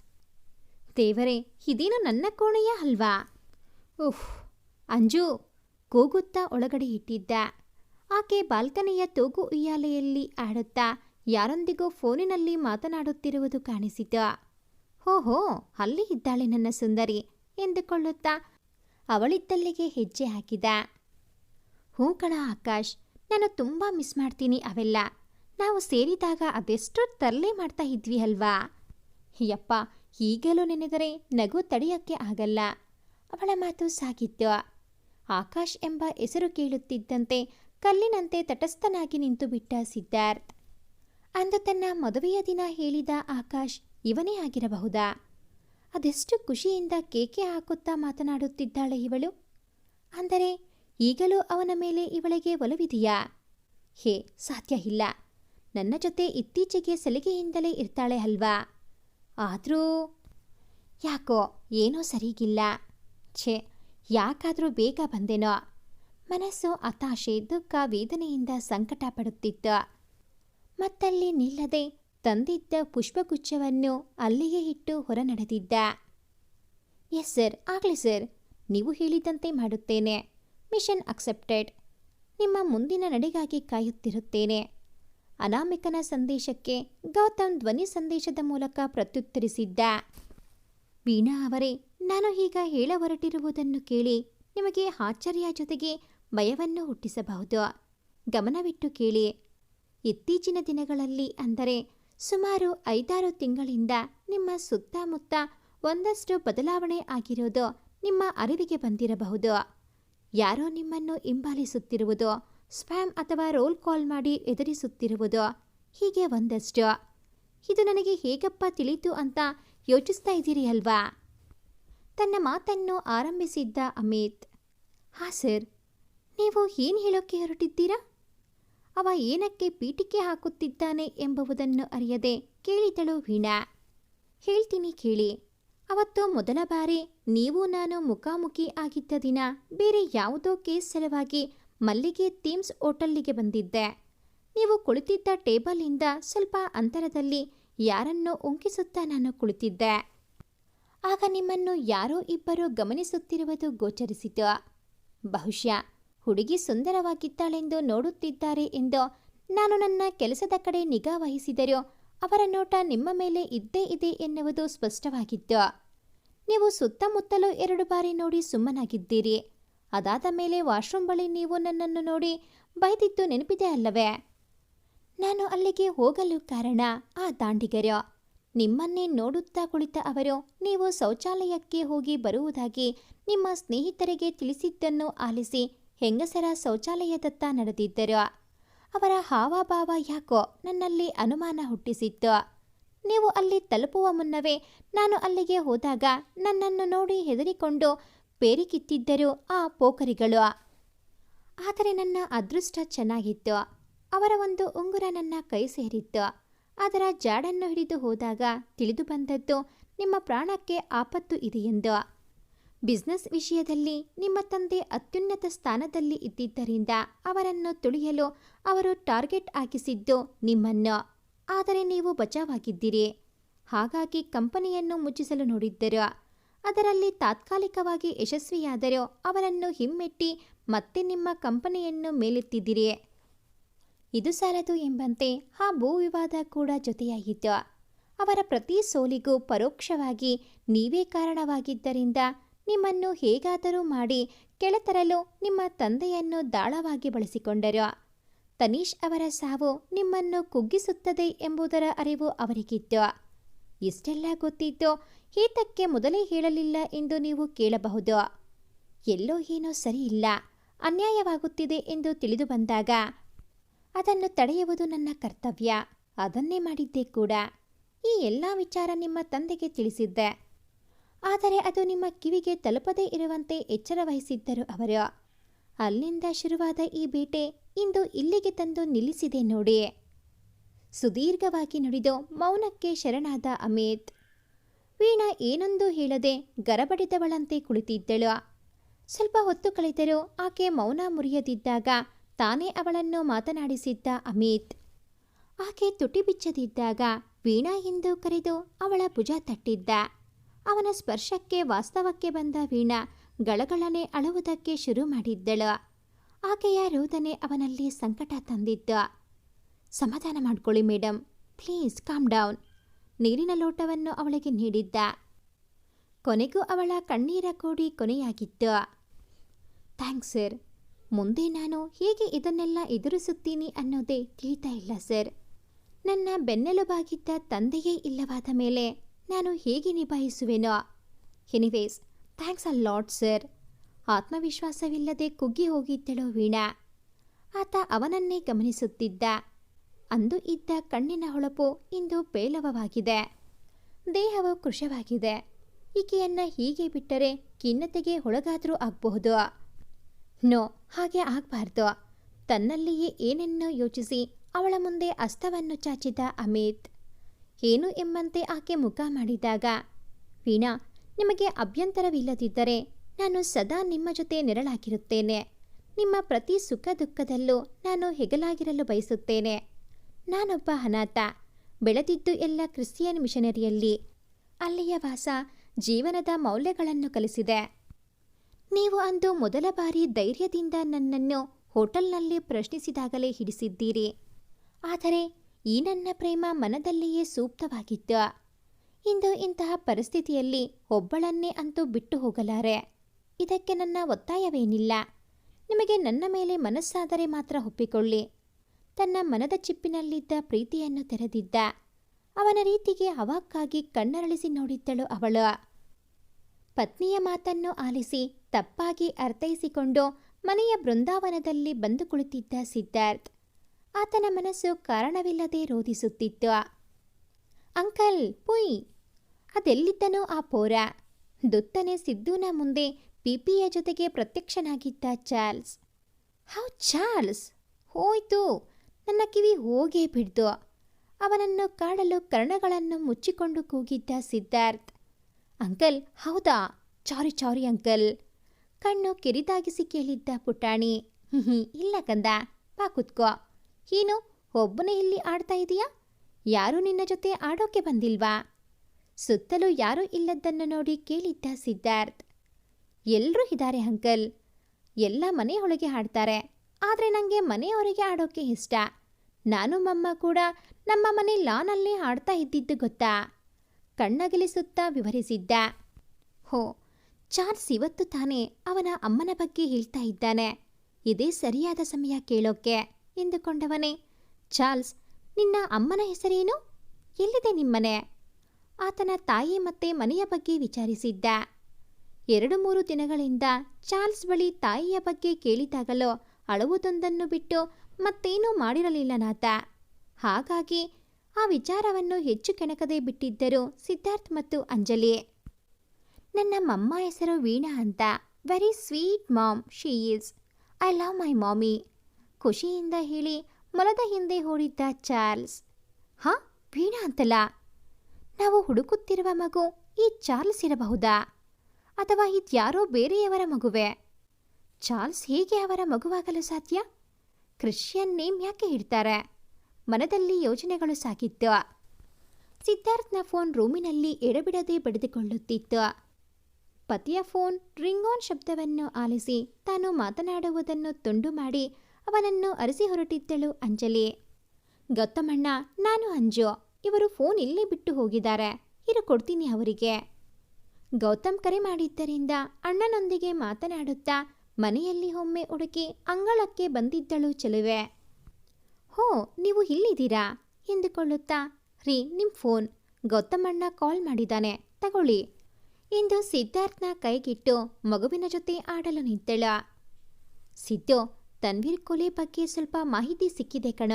ದೇವರೇ, ಇದೇನು ನನ್ನ ಕೋಣೆಯ ಅಲ್ವಾ? ಉಫ್, ಅಂಜು, ಕೂಗುತ್ತಾ ಒಳಗಡೆ ಇಟ್ಟಿದ್ದ. ಆಕೆ ಬಾಲ್ಕನಿಯ ತೂಗು ಉಯ್ಯಾಲೆಯಲ್ಲಿ ಆಡುತ್ತಾ ಯಾರೊಂದಿಗೋ ಫೋನಿನಲ್ಲಿ ಮಾತನಾಡುತ್ತಿರುವುದು ಕಾಣಿಸಿತು ಹೋಹೋ ಅಲ್ಲಿ ಇದ್ದಾಳೆ ನನ್ನ ಸುಂದರಿ ಎಂದುಕೊಳ್ಳುತ್ತಾ ಅವಳಿದ್ದಲ್ಲಿಗೆ ಹೆಜ್ಜೆ ಹಾಕಿದ. ಹ್ಞೂ ಕಣ ಆಕಾಶ್, ನಾನು ತುಂಬ ಮಿಸ್ ಮಾಡ್ತೀನಿ ಅವೆಲ್ಲ. ನಾವು ಸೇರಿದಾಗ ಅದೆಷ್ಟು ತರಲೆ ಮಾಡ್ತಾ ಇದ್ವಿ ಅಲ್ವಾ? ಯಪ್ಪ ಈಗಲೂ ನೆನೆದರೆ ನಗು ತಡೆಯೋಕ್ಕೆ ಆಗಲ್ಲ. ಅವಳ ಮಾತು ಸಾಗಿತ್ತು. ಆಕಾಶ್ ಎಂಬ ಹೆಸರು ಕೇಳುತ್ತಿದ್ದಂತೆ ಕಲ್ಲಿನಂತೆ ತಟಸ್ಥನಾಗಿ ನಿಂತು ಬಿಟ್ಟ ಸಿದ್ಧಾರ್ಥ್. ಅಂದು ತನ್ನ ಮದುವೆಯ ದಿನ ಹೇಳಿದ ಆಕಾಶ್ ಇವನೇ ಆಗಿರಬಹುದಾ? ಅದೆಷ್ಟು ಖುಷಿಯಿಂದ ಕೇಕೆ ಹಾಕುತ್ತಾ ಮಾತನಾಡುತ್ತಿದ್ದಾಳೆ ಇವಳು. ಅಂದರೆ ಈಗಲೂ ಅವನ ಮೇಲೆ ಇವಳಿಗೆ ಒಲವಿದೆಯಾ? ಹೇ, ಸಾಧ್ಯ ಇಲ್ಲ. ನನ್ನ ಜೊತೆ ಇತ್ತೀಚೆಗೆ ಸಲಿಗೆಯಿಂದಲೇ ಇರ್ತಾಳೆ ಅಲ್ವಾ? ಆದರೂ ಯಾಕೋ ಏನೋ ಸರಿಗಿಲ್ಲ. ಛೇ, ಯಾಕಾದರೂ ಬೇಗ ಬಂದೆನೋ. ಮನಸ್ಸು ಹತಾಶೆ, ದುಃಖ, ವೇದನೆಯಿಂದ ಸಂಕಟ ಪಡುತ್ತಿತ್ತು ಮತ್ತಲ್ಲಿ ನಿಲ್ಲದೆ ತಂದಿದ್ದ ಪುಷ್ಪಗುಚ್ಛವನ್ನು ಅಲ್ಲಿಯೇ ಇಟ್ಟು ಹೊರ ನಡೆದಿದ್ದ ಎಸ್ ಸರ್, ಆಗಲಿ ಸರ್, ನೀವು ಹೇಳಿದಂತೆ ಮಾಡುತ್ತೇನೆ. Mission accepted. ನಿಮ್ಮ ಮುಂದಿನ ನಡೆಗಾಗಿ ಕಾಯುತ್ತಿರುತ್ತೇನೆ. ಅನಾಮಿಕನ ಸಂದೇಶಕ್ಕೆ ಗೌತಮ್ ಧ್ವನಿ ಸಂದೇಶದ ಮೂಲಕ ಪ್ರತ್ಯುತ್ತರಿಸಿದ್ದ. ವೀಣಾ ಅವರೇ, ನಾನು ಈಗ ಹೇಳ ಹೊರಟಿರುವುದನ್ನು ಕೇಳಿ ನಿಮಗೆ ಆಶ್ಚರ್ಯ ಜೊತೆಗೆ ಭಯವನ್ನು ಹುಟ್ಟಿಸಬಹುದು. ಗಮನವಿಟ್ಟು ಕೇಳಿ ಇತ್ತೀಚಿನ ದಿನಗಳಲ್ಲಿ ಅಂದರೆ ಸುಮಾರು ಐದಾರು ತಿಂಗಳಿಂದ ನಿಮ್ಮ ಸುತ್ತಮುತ್ತ ಒಂದಷ್ಟು ಬದಲಾವಣೆ ಆಗಿರೋದು ನಿಮ್ಮ ಅರಿವಿಗೆ ಬಂದಿರಬಹುದು. ಯಾರೋ ನಿಮ್ಮನ್ನು ಹಿಂಬಾಲಿಸುತ್ತಿರುವುದು, ಸ್ಪ್ಯಾಮ್ ಅಥವಾ ರೋಲ್ ಕಾಲ್ ಮಾಡಿ ಎದುರಿಸುತ್ತಿರುವುದು ಹೀಗೆ ಒಂದಷ್ಟು. ಇದು ನನಗೆ ಹೇಗಪ್ಪ ತಿಳಿತು ಅಂತ ಯೋಚಿಸ್ತಾ ಇದ್ದೀರಿ ಅಲ್ವಾ? ತನ್ನ ಮಾತನ್ನು ಆರಂಭಿಸಿದ್ದ ಅಮಿತ್, ಹಾ ಸರ್, ನೀವು ಏನು ಹೇಳೋಕ್ಕೆ ಹೊರಟಿದ್ದೀರಾ? ಅವ ಏನಕ್ಕೆ ಪೀಠಿಕೆ ಹಾಕುತ್ತಿದ್ದಾನೆ ಎಂಬುದನ್ನು ಅರಿಯದೆ ಕೇಳಿದಳು ವೀಣಾ. ಹೇಳ್ತೀನಿ ಕೇಳಿ, ಅವತ್ತು ಮೊದಲ ಬಾರಿ ನೀವು ನಾನು ಮುಖಾಮುಖಿ ಆಗಿದ್ದ ದಿನ ಬೇರೆ ಯಾವುದೋ ಕೇಸ್ ಸಲುವಾಗಿ ಮಲ್ಲಿಗೆ ಥೀಮ್ಸ್ ಹೋಟೆಲ್ಲಿಗೆ ಬಂದಿದ್ದೆ. ನೀವು ಕುಳಿತಿದ್ದ ಟೇಬಲಿಂದ ಸ್ವಲ್ಪ ಅಂತರದಲ್ಲಿ ಯಾರನ್ನೋ ಉಂಕಿಸುತ್ತಾ ನಾನು ಕುಳಿತಿದ್ದೆ. ಆಗ ನಿಮ್ಮನ್ನು ಯಾರೋ ಇಬ್ಬರು ಗಮನಿಸುತ್ತಿರುವುದು ಗೋಚರಿಸಿತು. ಬಹುಶಃ ಹುಡುಗಿ ಸುಂದರವಾಗಿದ್ದಾಳೆಂದು ನೋಡುತ್ತಿದ್ದಾರೆ ಎಂದು ನಾನು ನನ್ನ ಕೆಲಸದ ಕಡೆ ನಿಗಾ ವಹಿಸಿದರೂ ಅವರ ನೋಟ ನಿಮ್ಮ ಮೇಲೆ ಇದ್ದೇ ಇದೆ ಎನ್ನುವುದು ಸ್ಪಷ್ಟವಾಗಿತ್ತು. ನೀವು ಸುತ್ತಮುತ್ತಲೂ ಎರಡು ಬಾರಿ ನೋಡಿ ಸುಮ್ಮನಾಗಿದ್ದೀರಿ. ಅದಾದ ಮೇಲೆ ವಾಶ್ರೂಮ್ ಬಳಿ ನೀವು ನನ್ನನ್ನು ನೋಡಿ ಬೈದಿದ್ದು ನೆನಪಿದೆ ಅಲ್ಲವೇ? ನಾನು ಅಲ್ಲಿಗೆ ಹೋಗಲು ಕಾರಣ ಆ ದಾಂಡಿಗರು. ನಿಮ್ಮನ್ನೇ ನೋಡುತ್ತಾ ಕುಳಿತ ಅವರು ನೀವು ಶೌಚಾಲಯಕ್ಕೆ ಹೋಗಿ ಬರುವುದಾಗಿ ನಿಮ್ಮ ಸ್ನೇಹಿತರಿಗೆ ತಿಳಿಸಿದ್ದನ್ನು ಆಲಿಸಿ ಹೆಂಗಸರ ಶೌಚಾಲಯದತ್ತ ನಡೆದಿದ್ದರು. ಅವರ ಹಾವಭಾವ ಯಾಕೋ ನನ್ನಲ್ಲಿ ಅನುಮಾನ ಹುಟ್ಟಿಸಿತ್ತು. ನೀವು ಅಲ್ಲಿ ತಲುಪುವ ಮುನ್ನವೇ ನಾನು ಅಲ್ಲಿಗೆ ಹೋದಾಗ ನನ್ನನ್ನು ನೋಡಿ ಹೆದರಿಕೊಂಡು ಪೇರಿಕಿತ್ತಿದ್ದರು ಆ ಪೋಖರಿಗಳು. ಆದರೆ ನನ್ನ ಅದೃಷ್ಟ ಚೆನ್ನಾಗಿತ್ತು. ಅವರ ಒಂದು ಉಂಗುರ ನನ್ನ ಕೈ ಸೇರಿತ್ತು. ಅದರ ಜಾಡನ್ನು ಹಿಡಿದು ಹೋದಾಗ ತಿಳಿದು ಬಂದದ್ದು ನಿಮ್ಮ ಪ್ರಾಣಕ್ಕೆ ಆಪತ್ತು ಇದೆಯೆಂದು. ಬಿಸ್ನೆಸ್ ವಿಷಯದಲ್ಲಿ ನಿಮ್ಮ ತಂದೆ ಅತ್ಯುನ್ನತ ಸ್ಥಾನದಲ್ಲಿ ಇದ್ದಿದ್ದರಿಂದ ಅವರನ್ನು ತುಳಿಯಲು ಅವರು ಟಾರ್ಗೆಟ್ ಹಾಕಿಸಿದ್ದು ನಿಮ್ಮನ್ನು. ಆದರೆ ನೀವು ಬಚಾವಾಗಿದ್ದೀರಿ. ಹಾಗಾಗಿ ಕಂಪನಿಯನ್ನು ಮುಚ್ಚಿಸಲು ನೋಡಿದ್ದರು. ಅದರಲ್ಲಿ ತಾತ್ಕಾಲಿಕವಾಗಿ ಯಶಸ್ವಿಯಾದರೂ ಅವರನ್ನು ಹಿಮ್ಮೆಟ್ಟಿ ಮತ್ತೆ ನಿಮ್ಮ ಕಂಪನಿಯನ್ನು ಮೇಲೆತ್ತಿದ್ದೀರಿ. ಇದು ಸಾಲದು ಎಂಬಂತೆ ಆ ಭೂ ವಿವಾದ ಕೂಡ ಜೊತೆಯಾಗಿತ್ತು. ಅವರ ಪ್ರತಿ ಸೋಲಿಗೂ ಪರೋಕ್ಷವಾಗಿ ನೀವೇ ಕಾರಣವಾಗಿದ್ದರಿಂದ ನಿಮ್ಮನ್ನು ಹೇಗಾದರೂ ಮಾಡಿ ಕೆಳತರಲು ನಿಮ್ಮ ತಂದೆಯನ್ನು ದಾಳವಾಗಿ ಬಳಸಿಕೊಂಡರು. ತನೀಶ್ ಅವರ ಸಾವು ನಿಮ್ಮನ್ನು ಕುಗ್ಗಿಸುತ್ತದೆ ಎಂಬುದರ ಅರಿವು ಅವರಿಗಿತ್ತು. ಇಷ್ಟೆಲ್ಲ ಗೊತ್ತಿದ್ದು ಈತಕ್ಕೆ ಮೊದಲೇ ಹೇಳಲಿಲ್ಲ ಎಂದು ನೀವು ಕೇಳಬಹುದು. ಎಲ್ಲೋ ಏನೋ ಸರಿಯಿಲ್ಲ, ಅನ್ಯಾಯವಾಗುತ್ತಿದೆ ಎಂದು ತಿಳಿದು ಬಂದಾಗ ಅದನ್ನು ತಡೆಯುವುದು ನನ್ನ ಕರ್ತವ್ಯ. ಅದನ್ನೇ ಮಾಡಿದ್ದೆ ಕೂಡ. ಈ ಎಲ್ಲ ವಿಚಾರ ನಿಮ್ಮ ತಂದೆಗೆ ತಿಳಿಸಿದ್ದೆ. ಆದರೆ ಅದು ನಿಮ್ಮ ಕಿವಿಗೆ ತಲುಪದೇ ಇರುವಂತೆ ಎಚ್ಚರ ವಹಿಸಿದ್ದರು ಅವರು. ಅಲ್ಲಿಂದ ಶುರುವಾದ ಈ ಬೇಟೆ ಇಂದು ಇಲ್ಲಿಗೆ ತಂದು ನಿಲ್ಲಿಸಿದೆ ನೋಡಿ. ಸುದೀರ್ಘವಾಗಿ ನುಡಿದು ಮೌನಕ್ಕೆ ಶರಣಾದ ಅಮಿತ್. ವೀಣಾ ಏನೊಂದು ಹೇಳದೆ ಗರಬಡಿದವಳಂತೆ ಕುಳಿತಿದ್ದಳು. ಸ್ವಲ್ಪ ಹೊತ್ತು ಕಳೆದರೂ ಆಕೆ ಮೌನ ಮುರಿಯದಿದ್ದಾಗ ತಾನೇ ಅವಳನ್ನು ಮಾತನಾಡಿಸಿದ್ದ ಅಮಿತ್. ಆಕೆ ತುಟಿ ಬಿಚ್ಚದಿದ್ದಾಗ ವೀಣಾ ಎಂದು ಕರೆದು ಅವಳ ಭುಜ ತಟ್ಟಿದ್ದ. ಅವನ ಸ್ಪರ್ಶಕ್ಕೆ ವಾಸ್ತವಕ್ಕೆ ಬಂದ ವೀಣಾ ಗಳಗಳನೆ ಅಳುವುದಕ್ಕೆ ಶುರು ಮಾಡಿದ್ದಳು. ಆಕೆಯ ರೋದನೆ ಅವನಲ್ಲಿ ಸಂಕಟ ತಂದಿದ್ದ. ಸಮಾಧಾನ ಮಾಡ್ಕೊಳ್ಳಿ ಮೇಡಮ್ ಪ್ಲೀಸ್ ಕಾಮ್ ಡೌನ್. ನೀರಿನ ಲೋಟವನ್ನು ಅವಳಿಗೆ ನೀಡಿದ್ದ. ಕೊನೆಗೂ ಅವಳ ಕಣ್ಣೀರ ಕೋಡಿ ಕೊನೆಯಾಗಿತ್ತು ಥ್ಯಾಂಕ್ಸ್ ಸರ್, ಮುಂದೆ ನಾನು ಹೇಗೆ ಇದನ್ನೆಲ್ಲ ಎದುರಿಸುತ್ತೀನಿ ಅನ್ನೋದೇ ತಿಳಿತಾ ಇಲ್ಲ ಸರ್. ನನ್ನ ಬೆನ್ನೆಲುಬಾಗಿದ್ದ ತಂದೆಯೇ ಇಲ್ಲವಾದ ಮೇಲೆ ನಾನು ಹೇಗೆ ನಿಭಾಯಿಸುವೆನೋ? Anyways thanks a lot sir ಆತ್ಮವಿಶ್ವಾಸವಿಲ್ಲದೆ ಕುಗ್ಗಿ ಹೋಗಿದ್ದಳು ವೀಣಾ. ಆತ ಅವನನ್ನೇ ಗಮನಿಸುತ್ತಿದ್ದ. ಅಂದು ಇದ್ದ ಕಣ್ಣಿನ ಹೊಳಪು ಇಂದು ಪೇಲವವಾಗಿದೆ ದೇಹವು ಕೃಶವಾಗಿದೆ. ಈಕೆಯನ್ನ ಹೀಗೆ ಬಿಟ್ಟರೆ ಖಿನ್ನತೆಗೆ ಒಳಗಾದರೂ ಆಗಬಹುದು. ನೋ, ಹಾಗೆ ಆಗಬಾರ್ದು. ತನ್ನಲ್ಲಿಯೇ ಏನನ್ನೋ ಯೋಚಿಸಿ ಅವಳ ಮುಂದೆ ಅಸ್ತವನ್ನು ಚಾಚಿದ ಅಮಿತ್. ಏನು ಎಂಬಂತೆ ಆಕೆ ಮುಖ ಮಾಡಿದಾಗ, ವೀಣಾ, ನಿಮಗೆ ಅಭ್ಯಂತರವಿಲ್ಲದಿದ್ದರೆ ನಾನು ಸದಾ ನಿಮ್ಮ ಜೊತೆ ನೆರಳಾಗಿರುತ್ತೇನೆ. ನಿಮ್ಮ ಪ್ರತಿ ಸುಖ ದುಃಖದಲ್ಲೂ ನಾನು ಹೆಗಲಾಗಿರಲು ಬಯಸುತ್ತೇನೆ. ನಾನೊಬ್ಬ ಅನಾಥ. ಬೆಳೆದಿದ್ದು ಎಲ್ಲ ಕ್ರಿಶ್ಚಿಯನ್ ಮಿಷನರಿಯಲ್ಲಿ ಅಲ್ಲಿಯ ವಾಸ ಜೀವನದ ಮೌಲ್ಯಗಳನ್ನು ಕಲಿಸಿದೆ. ನೀವು ಅಂದು ಮೊದಲ ಬಾರಿ ಧೈರ್ಯದಿಂದ ನನ್ನನ್ನು ಹೋಟೆಲ್ನಲ್ಲಿ ಪ್ರಶ್ನಿಸಿದಾಗಲೇ ಹಿಡಿಸಿದ್ದೀರಿ. ಆದರೆ ಈ ನನ್ನ ಪ್ರೇಮ ಮನದಲ್ಲಿಯೇ ಸೂಕ್ತವಾಗಿದ್ದ ಇಂದು ಇಂತಹ ಪರಿಸ್ಥಿತಿಯಲ್ಲಿ ಒಬ್ಬಳನ್ನೇ ಅಂತೂ ಬಿಟ್ಟು ಹೋಗಲಾರೆ. ಇದಕ್ಕೆ ನನ್ನ ಒತ್ತಾಯವೇನಿಲ್ಲ. ನಿಮಗೆ ನನ್ನ ಮೇಲೆ ಮನಸ್ಸಾದರೆ ಮಾತ್ರ ಒಪ್ಪಿಕೊಳ್ಳಿ. ತನ್ನ ಮನದ ಚಿಪ್ಪಿನಲ್ಲಿದ್ದ ಪ್ರೀತಿಯನ್ನು ತೆರೆದಿದ್ದ. ಅವನ ರೀತಿಗೆ ಅವಾಕ್ಕಾಗಿ ಕಣ್ಣರಳಿಸಿ ನೋಡಿದ್ದಳು ಅವಳು. ಪತ್ನಿಯ ಮಾತನ್ನು ಆಲಿಸಿ ತಪ್ಪಾಗಿ ಅರ್ಥೈಸಿಕೊಂಡು ಮನೆಯ ಬೃಂದಾವನದಲ್ಲಿ ಬಂದು ಕುಳಿತಿದ್ದ ಸಿದ್ಧಾರ್ಥ್. ಆತನ ಮನಸ್ಸು ಕಾರಣವಿಲ್ಲದೆ ರೋಧಿಸುತ್ತಿತ್ತು. ಅಂಕಲ್ ಪುಯ್. ಅದೆಲ್ಲಿದ್ದನೋ ಆ ಪೋರ. ದುತ್ತನೆ ಸಿದ್ದುನ ಮುಂದೆ ಪಿಪಿಯ ಜೊತೆಗೆ ಪ್ರತ್ಯಕ್ಷನಾಗಿದ್ದ ಚಾರ್ಲ್ಸ್. How Charles? ಹೋಯ್ತು. ನನ್ನ ಕಿವಿ ಹೋಗೇ ಬಿಡ್ದು ಅವನನ್ನು ಕಾಡಲು ಕರ್ಣಗಳನ್ನು ಮುಚ್ಚಿಕೊಂಡು ಕೂಗಿದ್ದ ಸಿದ್ಧಾರ್ಥ್. ಅಂಕಲ್ ಹೌದಾ? ಚಾರಿ ಚಾರಿ ಅಂಕಲ್. ಕಣ್ಣು ಕಿರಿದಾಗಿಸಿ ಕೇಳಿದ್ದ ಪುಟಾಣಿ. "ಹ್ಮ್, ಇಲ್ಲ ಕಂದ. ಬಾ ಕುತ್ಕೋ. ಏನು ಒಬ್ಬನೇ ಇಲ್ಲಿ ಆಡ್ತಾ ಇದೀಯಾ? ಯಾರೂ ನಿನ್ನ ಜೊತೆ ಆಡೋಕೆ ಬಂದಿಲ್ವಾ? ಸುತ್ತಲೂ ಯಾರೂ ಇಲ್ಲದ್ದನ್ನು ನೋಡಿ ಕೇಳಿದ್ದ ಸಿದ್ಧಾರ್ಥ್. ಎಲ್ಲರೂ ಇದ್ದಾರೆ ಅಂಕಲ್. ಎಲ್ಲ ಮನೆಯೊಳಗೆ ಆಡ್ತಾರೆ. ಆದರೆ ನನಗೆ ಮನೆಯವರಿಗೆ ಆಡೋಕೆ ಇಷ್ಟ. ನಾನು, ಮಮ್ಮ ಕೂಡ ನಮ್ಮ ಮನೆ ಲಾನಲ್ಲಿ ಆಡ್ತಾ ಇದ್ದಿದ್ದು ಗೊತ್ತಾ? ಕಣ್ಣಗಲಿಸುತ್ತಾ ವಿವರಿಸಿದ್ದ. ಹೋ, ಚಾರ್ಲ್ಸ್ ಇವತ್ತು ತಾನೇ ಅವನ ಅಮ್ಮನ ಬಗ್ಗೆ ಹೇಳ್ತಾ ಇದ್ದಾನೆ. ಇದೇ ಸರಿಯಾದ ಸಮಯ ಕೇಳೋಕೆ. ಎಂದುಕೊಂಡವನೇ. ಚಾರ್ಲ್ಸ್, ನಿನ್ನ ಅಮ್ಮನ ಹೆಸರೇನು? ಎಲ್ಲಿದೆ ನಿಮ್ಮನೆ? ಆತನ ತಾಯಿ ಮತ್ತೆ ಮನೆಯ ಬಗ್ಗೆ ವಿಚಾರಿಸಿದ್ದ. ಎರಡು ಮೂರು ದಿನಗಳಿಂದ ಚಾರ್ಲ್ಸ್ ಬಳಿ ತಾಯಿಯ ಬಗ್ಗೆ ಕೇಳಿದಾಗಲೋ ಅಳುವುದೊಂದನ್ನು ಬಿಟ್ಟು ಮತ್ತೇನೂ ಮಾಡಿರಲಿಲ್ಲನಾತ. ಹಾಗಾಗಿ ಆ ವಿಚಾರವನ್ನು ಹೆಚ್ಚು ಕೆಣಕದೆ ಬಿಟ್ಟಿದ್ದರು ಸಿದ್ಧಾರ್ಥ್ ಮತ್ತು ಅಂಜಲಿ. ನನ್ನ ಮಮ್ಮ ಹೆಸರು ವೀಣಾ ಅಂತ. Very sweet mom she is I love my mommy ಖುಷಿಯಿಂದ ಹೇಳಿ ಮೊಲದ ಹಿಂದೆ ಓಡಿದ್ದ ಚಾರ್ಲ್ಸ್. ಹಾ, ವೀಣಾ ಅಂತಲ್ಲ? ನಾವು ಹುಡುಕುತ್ತಿರುವ ಮಗು ಈ ಚಾರ್ಲ್ಸ್ ಇರಬಹುದಾ? ಅಥವಾ ಇದ್ಯಾರೋ ಬೇರೆಯವರ ಮಗುವೆ? ಚಾರ್ಲ್ಸ್ ಹೇಗೆ ಅವರ ಮಗುವಾಗಲು ಸಾಧ್ಯ? ಕ್ರಿಶ್ಚಿಯನ್ ನೇಮ್ ಯಾಕೆ ಇಡ್ತಾರೆ? ಮನದಲ್ಲಿ ಯೋಜನೆಗಳು ಸಾಕಿತ್ತು ಸಿದ್ಧಾರ್ಥ್ನ ಫೋನ್ ರೂಮಿನಲ್ಲಿ ಎಡಬಿಡದೆ ಬಡಿದುಕೊಳ್ಳುತ್ತಿತ್ತು. ಪತಿಯ ಫೋನ್ ರಿಂಗ್ ಆನ್ ಶಬ್ದವನ್ನು ಆಲಿಸಿ ತಾನು ಮಾತನಾಡುವುದನ್ನು ತುಂಡು ಮಾಡಿ ಅವನನ್ನು ಅರಸಿ ಹೊರಟಿದ್ದಳು ಅಂಜಲಿ. ಗೌತಮಣ್ಣ, ನಾನು ಅಂಜು. ಇವರು ಫೋನ್ ಇಲ್ಲೇ ಬಿಟ್ಟು ಹೋಗಿದ್ದಾರೆ. ಇರು, ಕೊಡ್ತೀನಿ ಅವರಿಗೆ. ಗೌತಮ್ ಕರೆ ಮಾಡಿದ್ದರಿಂದ ಅಣ್ಣನೊಂದಿಗೆ ಮಾತನಾಡುತ್ತಾ ಮನೆಯಲ್ಲಿ ಒಮ್ಮೆ ಹುಡುಕಿ ಅಂಗಳಕ್ಕೆ ಬಂದಿದ್ದಳು ಚೆಲುವೆ. ಹೋ, ನೀವು ಇಲ್ಲಿದ್ದೀರಾ? ಎಂದುಕೊಳ್ಳುತ್ತಾ, ರೀ ನಿಮ್ಮ ಫೋನ್. ಗೌತಮಣ್ಣ ಕಾಲ್ ಮಾಡಿದ್ದಾನೆ, ತಗೊಳ್ಳಿ. ಎಂದು ಸಿದ್ಧಾರ್ಥ್ನ ಕೈಗಿಟ್ಟು ಮಗುವಿನ ಜೊತೆ ಆಡಲು ನಿಂತಳ. ಸಿದ್ದು ತನ್ವೀರ್ ಕೊಲೆ ಬಗ್ಗೆ ಸ್ವಲ್ಪ ಮಾಹಿತಿ ಸಿಕ್ಕಿದೆ ಕಣ.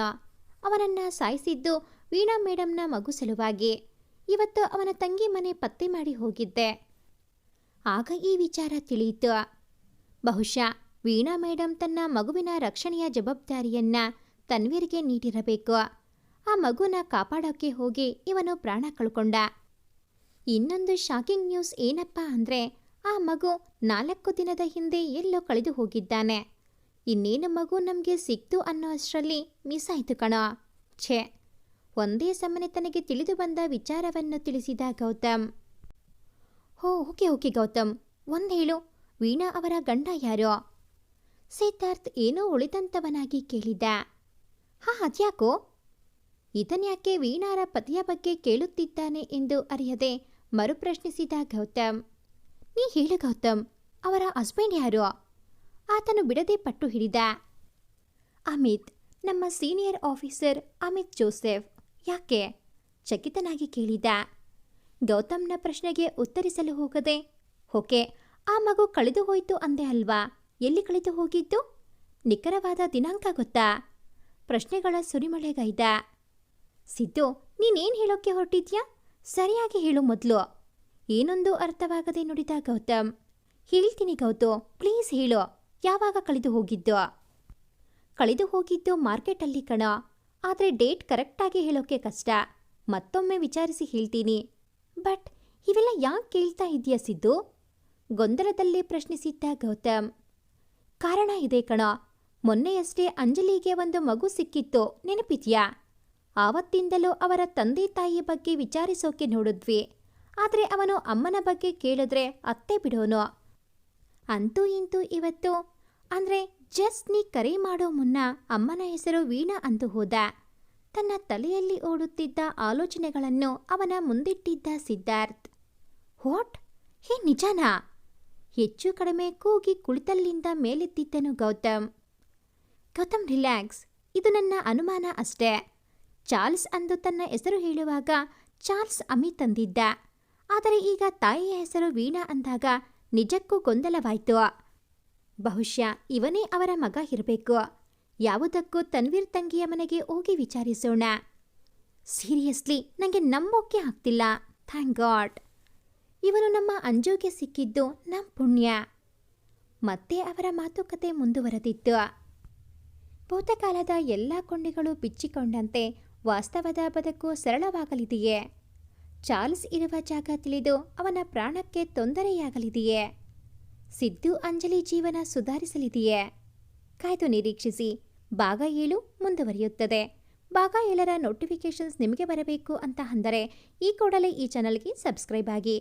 ಅವನನ್ನ ಸಾಯಿಸಿದ್ದು ವೀಣಾ ಮೇಡಮ್ನ ಮಗು ಸಲುವಾಗಿ. ಇವತ್ತು ಅವನ ತಂಗಿ ಮನೆ ಪತ್ತೆ ಮಾಡಿ ಹೋಗಿದ್ದೆ. ಆಗ ಈ ವಿಚಾರ ತಿಳಿಯಿತು. ಬಹುಶಃ ವೀಣಾ ಮೇಡಮ್ ತನ್ನ ಮಗುವಿನ ರಕ್ಷಣೆಯ ಜವಾಬ್ದಾರಿಯನ್ನ ತನ್ವೀರ್ಗೆ ನೀಡಿರಬೇಕು. ಆ ಮಗುನ ಕಾಪಾಡೋಕ್ಕೆ ಹೋಗಿ ಇವನು ಪ್ರಾಣ ಕಳ್ಕೊಂಡ. ಇನ್ನೊಂದು ಶಾಕಿಂಗ್ ನ್ಯೂಸ್ ಏನಪ್ಪ ಅಂದರೆ, ಆ ಮಗು ನಾಲ್ಕು ದಿನದ ಹಿಂದೆ ಎಲ್ಲೋ ಕಳೆದು ಹೋಗಿದ್ದಾನೆ. ಇನ್ನೇನು ಮಗು ನಮಗೆ ಸಿಕ್ತು ಅನ್ನೋ ಅಷ್ಟರಲ್ಲಿ ಮಿಸ್ ಆಯಿತು ಕಣ. ಛೇ, ಒಂದೇ ಸಮನೆ ತನಗೆ ತಿಳಿದು ಬಂದ ವಿಚಾರವನ್ನು ತಿಳಿಸಿದ ಗೌತಮ್. ಹೋ, ಓಕೆ ಓಕೆ ಗೌತಮ್, ಒಂದು ಹೇಳು, ವೀಣಾ ಅವರ ಗಂಡ ಯಾರೋ? ಸಿದ್ಧಾರ್ಥ್ ಏನೋ ಉಳಿದಂತವನಾಗಿ ಕೇಳಿದ ಹಾ, ಅದ್ಯಾಕೋ? ಇದನ್ಯಾಕೆ ವೀಣಾರ ಪತಿಯ ಬಗ್ಗೆ ಕೇಳುತ್ತಿದ್ದಾನೆ ಎಂದು ಅರಿಯದೆ ಮರುಪ್ರಶ್ನಿಸಿದ ಗೌತಮ್. ನೀ ಹೇಳು ಗೌತಮ್, ಅವರ ಹಸ್ಬೆಂಡ್ ಯಾರು? ಆತನು ಬಿಡದೆ ಪಟ್ಟು ಹಿಡಿದ. ಅಮಿತ್, ನಮ್ಮ ಸೀನಿಯರ್ ಆಫೀಸರ್ ಅಮಿತ್ ಜೋಸೆಫ್, ಯಾಕೆ? ಚಕಿತನಾಗಿ ಕೇಳಿದ. ಗೌತಮ್ನ ಪ್ರಶ್ನೆಗೆ ಉತ್ತರಿಸಲು ಹೋಗದೆ, ಓಕೆ, ಆ ಮಗು ಕಳೆದು ಹೋಯಿತು ಅಂದೆ ಅಲ್ವಾ? ಎಲ್ಲಿ ಕಳೆದು ಹೋಗಿದ್ದು? ನಿಖರವಾದ ದಿನಾಂಕ ಗೊತ್ತಾ? ಪ್ರಶ್ನೆಗಳ ಸುರಿಮಳೆಗೈದ. ಸಿದ್ದು, ನೀನೇನು ಹೇಳೋಕ್ಕೆ ಹೊರಟಿದ್ಯಾ? ಸರಿಯಾಗಿ ಹೇಳು ಮೊದಲು. ಏನೊಂದು ಅರ್ಥವಾಗದೆ ನುಡಿದ ಗೌತಮ್. ಹೇಳ್ತೀನಿ ಗೌತಮ್ ಪ್ಲೀಸ್ ಹೇಳು. ಯಾವಾಗ ಕಳೆದು ಹೋಗಿದ್ದು? ಕಳೆದು ಹೋಗಿದ್ದು ಮಾರ್ಕೆಟಲ್ಲಿ ಕಣ. ಆದರೆ ಡೇಟ್ ಕರೆಕ್ಟಾಗಿ ಹೇಳೋಕೆ ಕಷ್ಟ. ಮತ್ತೊಮ್ಮೆ ವಿಚಾರಿಸಿ ಹೇಳ್ತೀನಿ. ಬಟ್ ಇವೆಲ್ಲ ಯಾಕೆ ಕೇಳ್ತಾ ಇದೆಯಾ ಸಿದ್ದು? ಗೊಂದಲದಲ್ಲಿ ಪ್ರಶ್ನಿಸಿದ್ದ ಗೌತಮ್. ಕಾರಣ ಇದೆ ಕಣ. ಮೊನ್ನೆಯಷ್ಟೇ ಅಂಜಲಿಗೆ ಒಂದು ಮಗು ಸಿಕ್ಕಿತ್ತು. ನೆನಪಿದ್ಯಾ? ಆವತ್ತಿಂದಲೂ ಅವರ ತಂದೆ ತಾಯಿಯ ಬಗ್ಗೆ ವಿಚಾರಿಸೋಕೆ ನೋಡಿದ್ವಿ. ಆದರೆ ಅವನು ಅಮ್ಮನ ಬಗ್ಗೆ ಕೇಳಿದ್ರೆ ಅತ್ತೆ ಬಿಡೋನು? ಅಂತೂ ಇಂತೂ ಇವತ್ತು. ಅಂದ್ರೆ ಜಸ್ಟ್ ನೀ ಕರೆ ಮಾಡೋ ಮುನ್ನ ಅಮ್ಮನ ಹೆಸರು ವೀಣಾ ಅಂದು ಹೋದ. ತನ್ನ ತಲೆಯಲ್ಲಿ ಓಡುತ್ತಿದ್ದ ಆಲೋಚನೆಗಳನ್ನು ಅವನ ಮುಂದಿಟ್ಟಿದ್ದ ಸಿದ್ಧಾರ್ಥ್. ವಾಟ್? ಹೇ ನಿಜನಾ? ಹೆಚ್ಚು ಕಡಿಮೆ ಕೂಗಿ ಕುಳಿತಲ್ಲಿಂದ ಮೇಲೆತ್ತಿದ್ದನು ಗೌತಮ್. ಗೌತಮ್ ರಿಲ್ಯಾಕ್ಸ್, ಇದು ನನ್ನ ಅನುಮಾನ ಅಷ್ಟೇ. ಚಾರ್ಲ್ಸ್ ಅಂದು ತನ್ನ ಹೆಸರು ಹೇಳುವಾಗ ಚಾರ್ಲ್ಸ್ ಅಮಿ ತಂದಿದ್ದ. ಆದರೆ ಈಗ ತಾಯಿಯ ಹೆಸರು ವೀಣಾ ಅಂದಾಗ ನಿಜಕ್ಕೂ ಗೊಂದಲವಾಯ್ತು. ಬಹುಶಃ ಇವನೇ ಅವರ ಮಗ ಇರಬೇಕು. ಯಾವುದಕ್ಕೂ ತನ್ವೀರ್ ತಂಗಿಯ ಮನೆಗೆ ಹೋಗಿ ವಿಚಾರಿಸೋಣ. ಸೀರಿಯಸ್ಲಿ ನನಗೆ ನಂಬೋಕೆ ಆಗ್ತಿಲ್ಲ. Thank God. ಇವನು ನಮ್ಮ ಅಂಜುಗೆ ಸಿಕ್ಕಿದ್ದು ನಮ್ಮ ಪುಣ್ಯ. ಮತ್ತೆ ಅವರ ಮಾತುಕತೆ ಮುಂದುವರೆದಿತ್ತು. ಭೂತಕಾಲದ ಎಲ್ಲ ಕೊಂಡಿಗಳು ಬಿಚ್ಚಿಕೊಂಡಂತೆ ವಾಸ್ತವದ ಬದುಕು ಸರಳವಾಗಲಿದೆಯೇ? ಚಾರ್ಲ್ಸ್ ಇರುವ ಜಾಗ ತಿಳಿದು ಅವನ ಪ್ರಾಣಕ್ಕೆ ತೊಂದರೆಯಾಗಲಿದೆಯೇ? ಸಿದ್ದು ಅಂಜಲಿ ಜೀವನ ಸುಧಾರಿಸಲಿದೆಯೇ? ಕಾಯ್ದು ನಿರೀಕ್ಷಿಸಿ ಭಾಗ ಏಳು ಮುಂದುವರಿಯುತ್ತದೆ. ಭಾಗ ಏಳರ ನೋಟಿಫಿಕೇಷನ್ಸ್ ನಿಮಗೆ ಬರಬೇಕು ಅಂತ ಅಂದರೆ ಈ ಕೂಡಲೇ ಈ ಚಾನಲ್ಗೆ ಸಬ್ಸ್ಕ್ರೈಬ್ ಆಗಿ.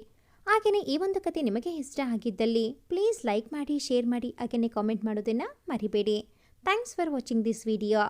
ಹಾಗೆಯೇ ಈ ಒಂದು ಕತೆ ನಿಮಗೆ ಇಷ್ಟ ಆಗಿದ್ದಲ್ಲಿ ಪ್ಲೀಸ್ ಲೈಕ್ ಮಾಡಿ ಶೇರ್ ಮಾಡಿ ಹಾಗೆಯೇ ಕಾಮೆಂಟ್ ಮಾಡೋದನ್ನು ಮರಿಬೇಡಿ. Thanks for watching this video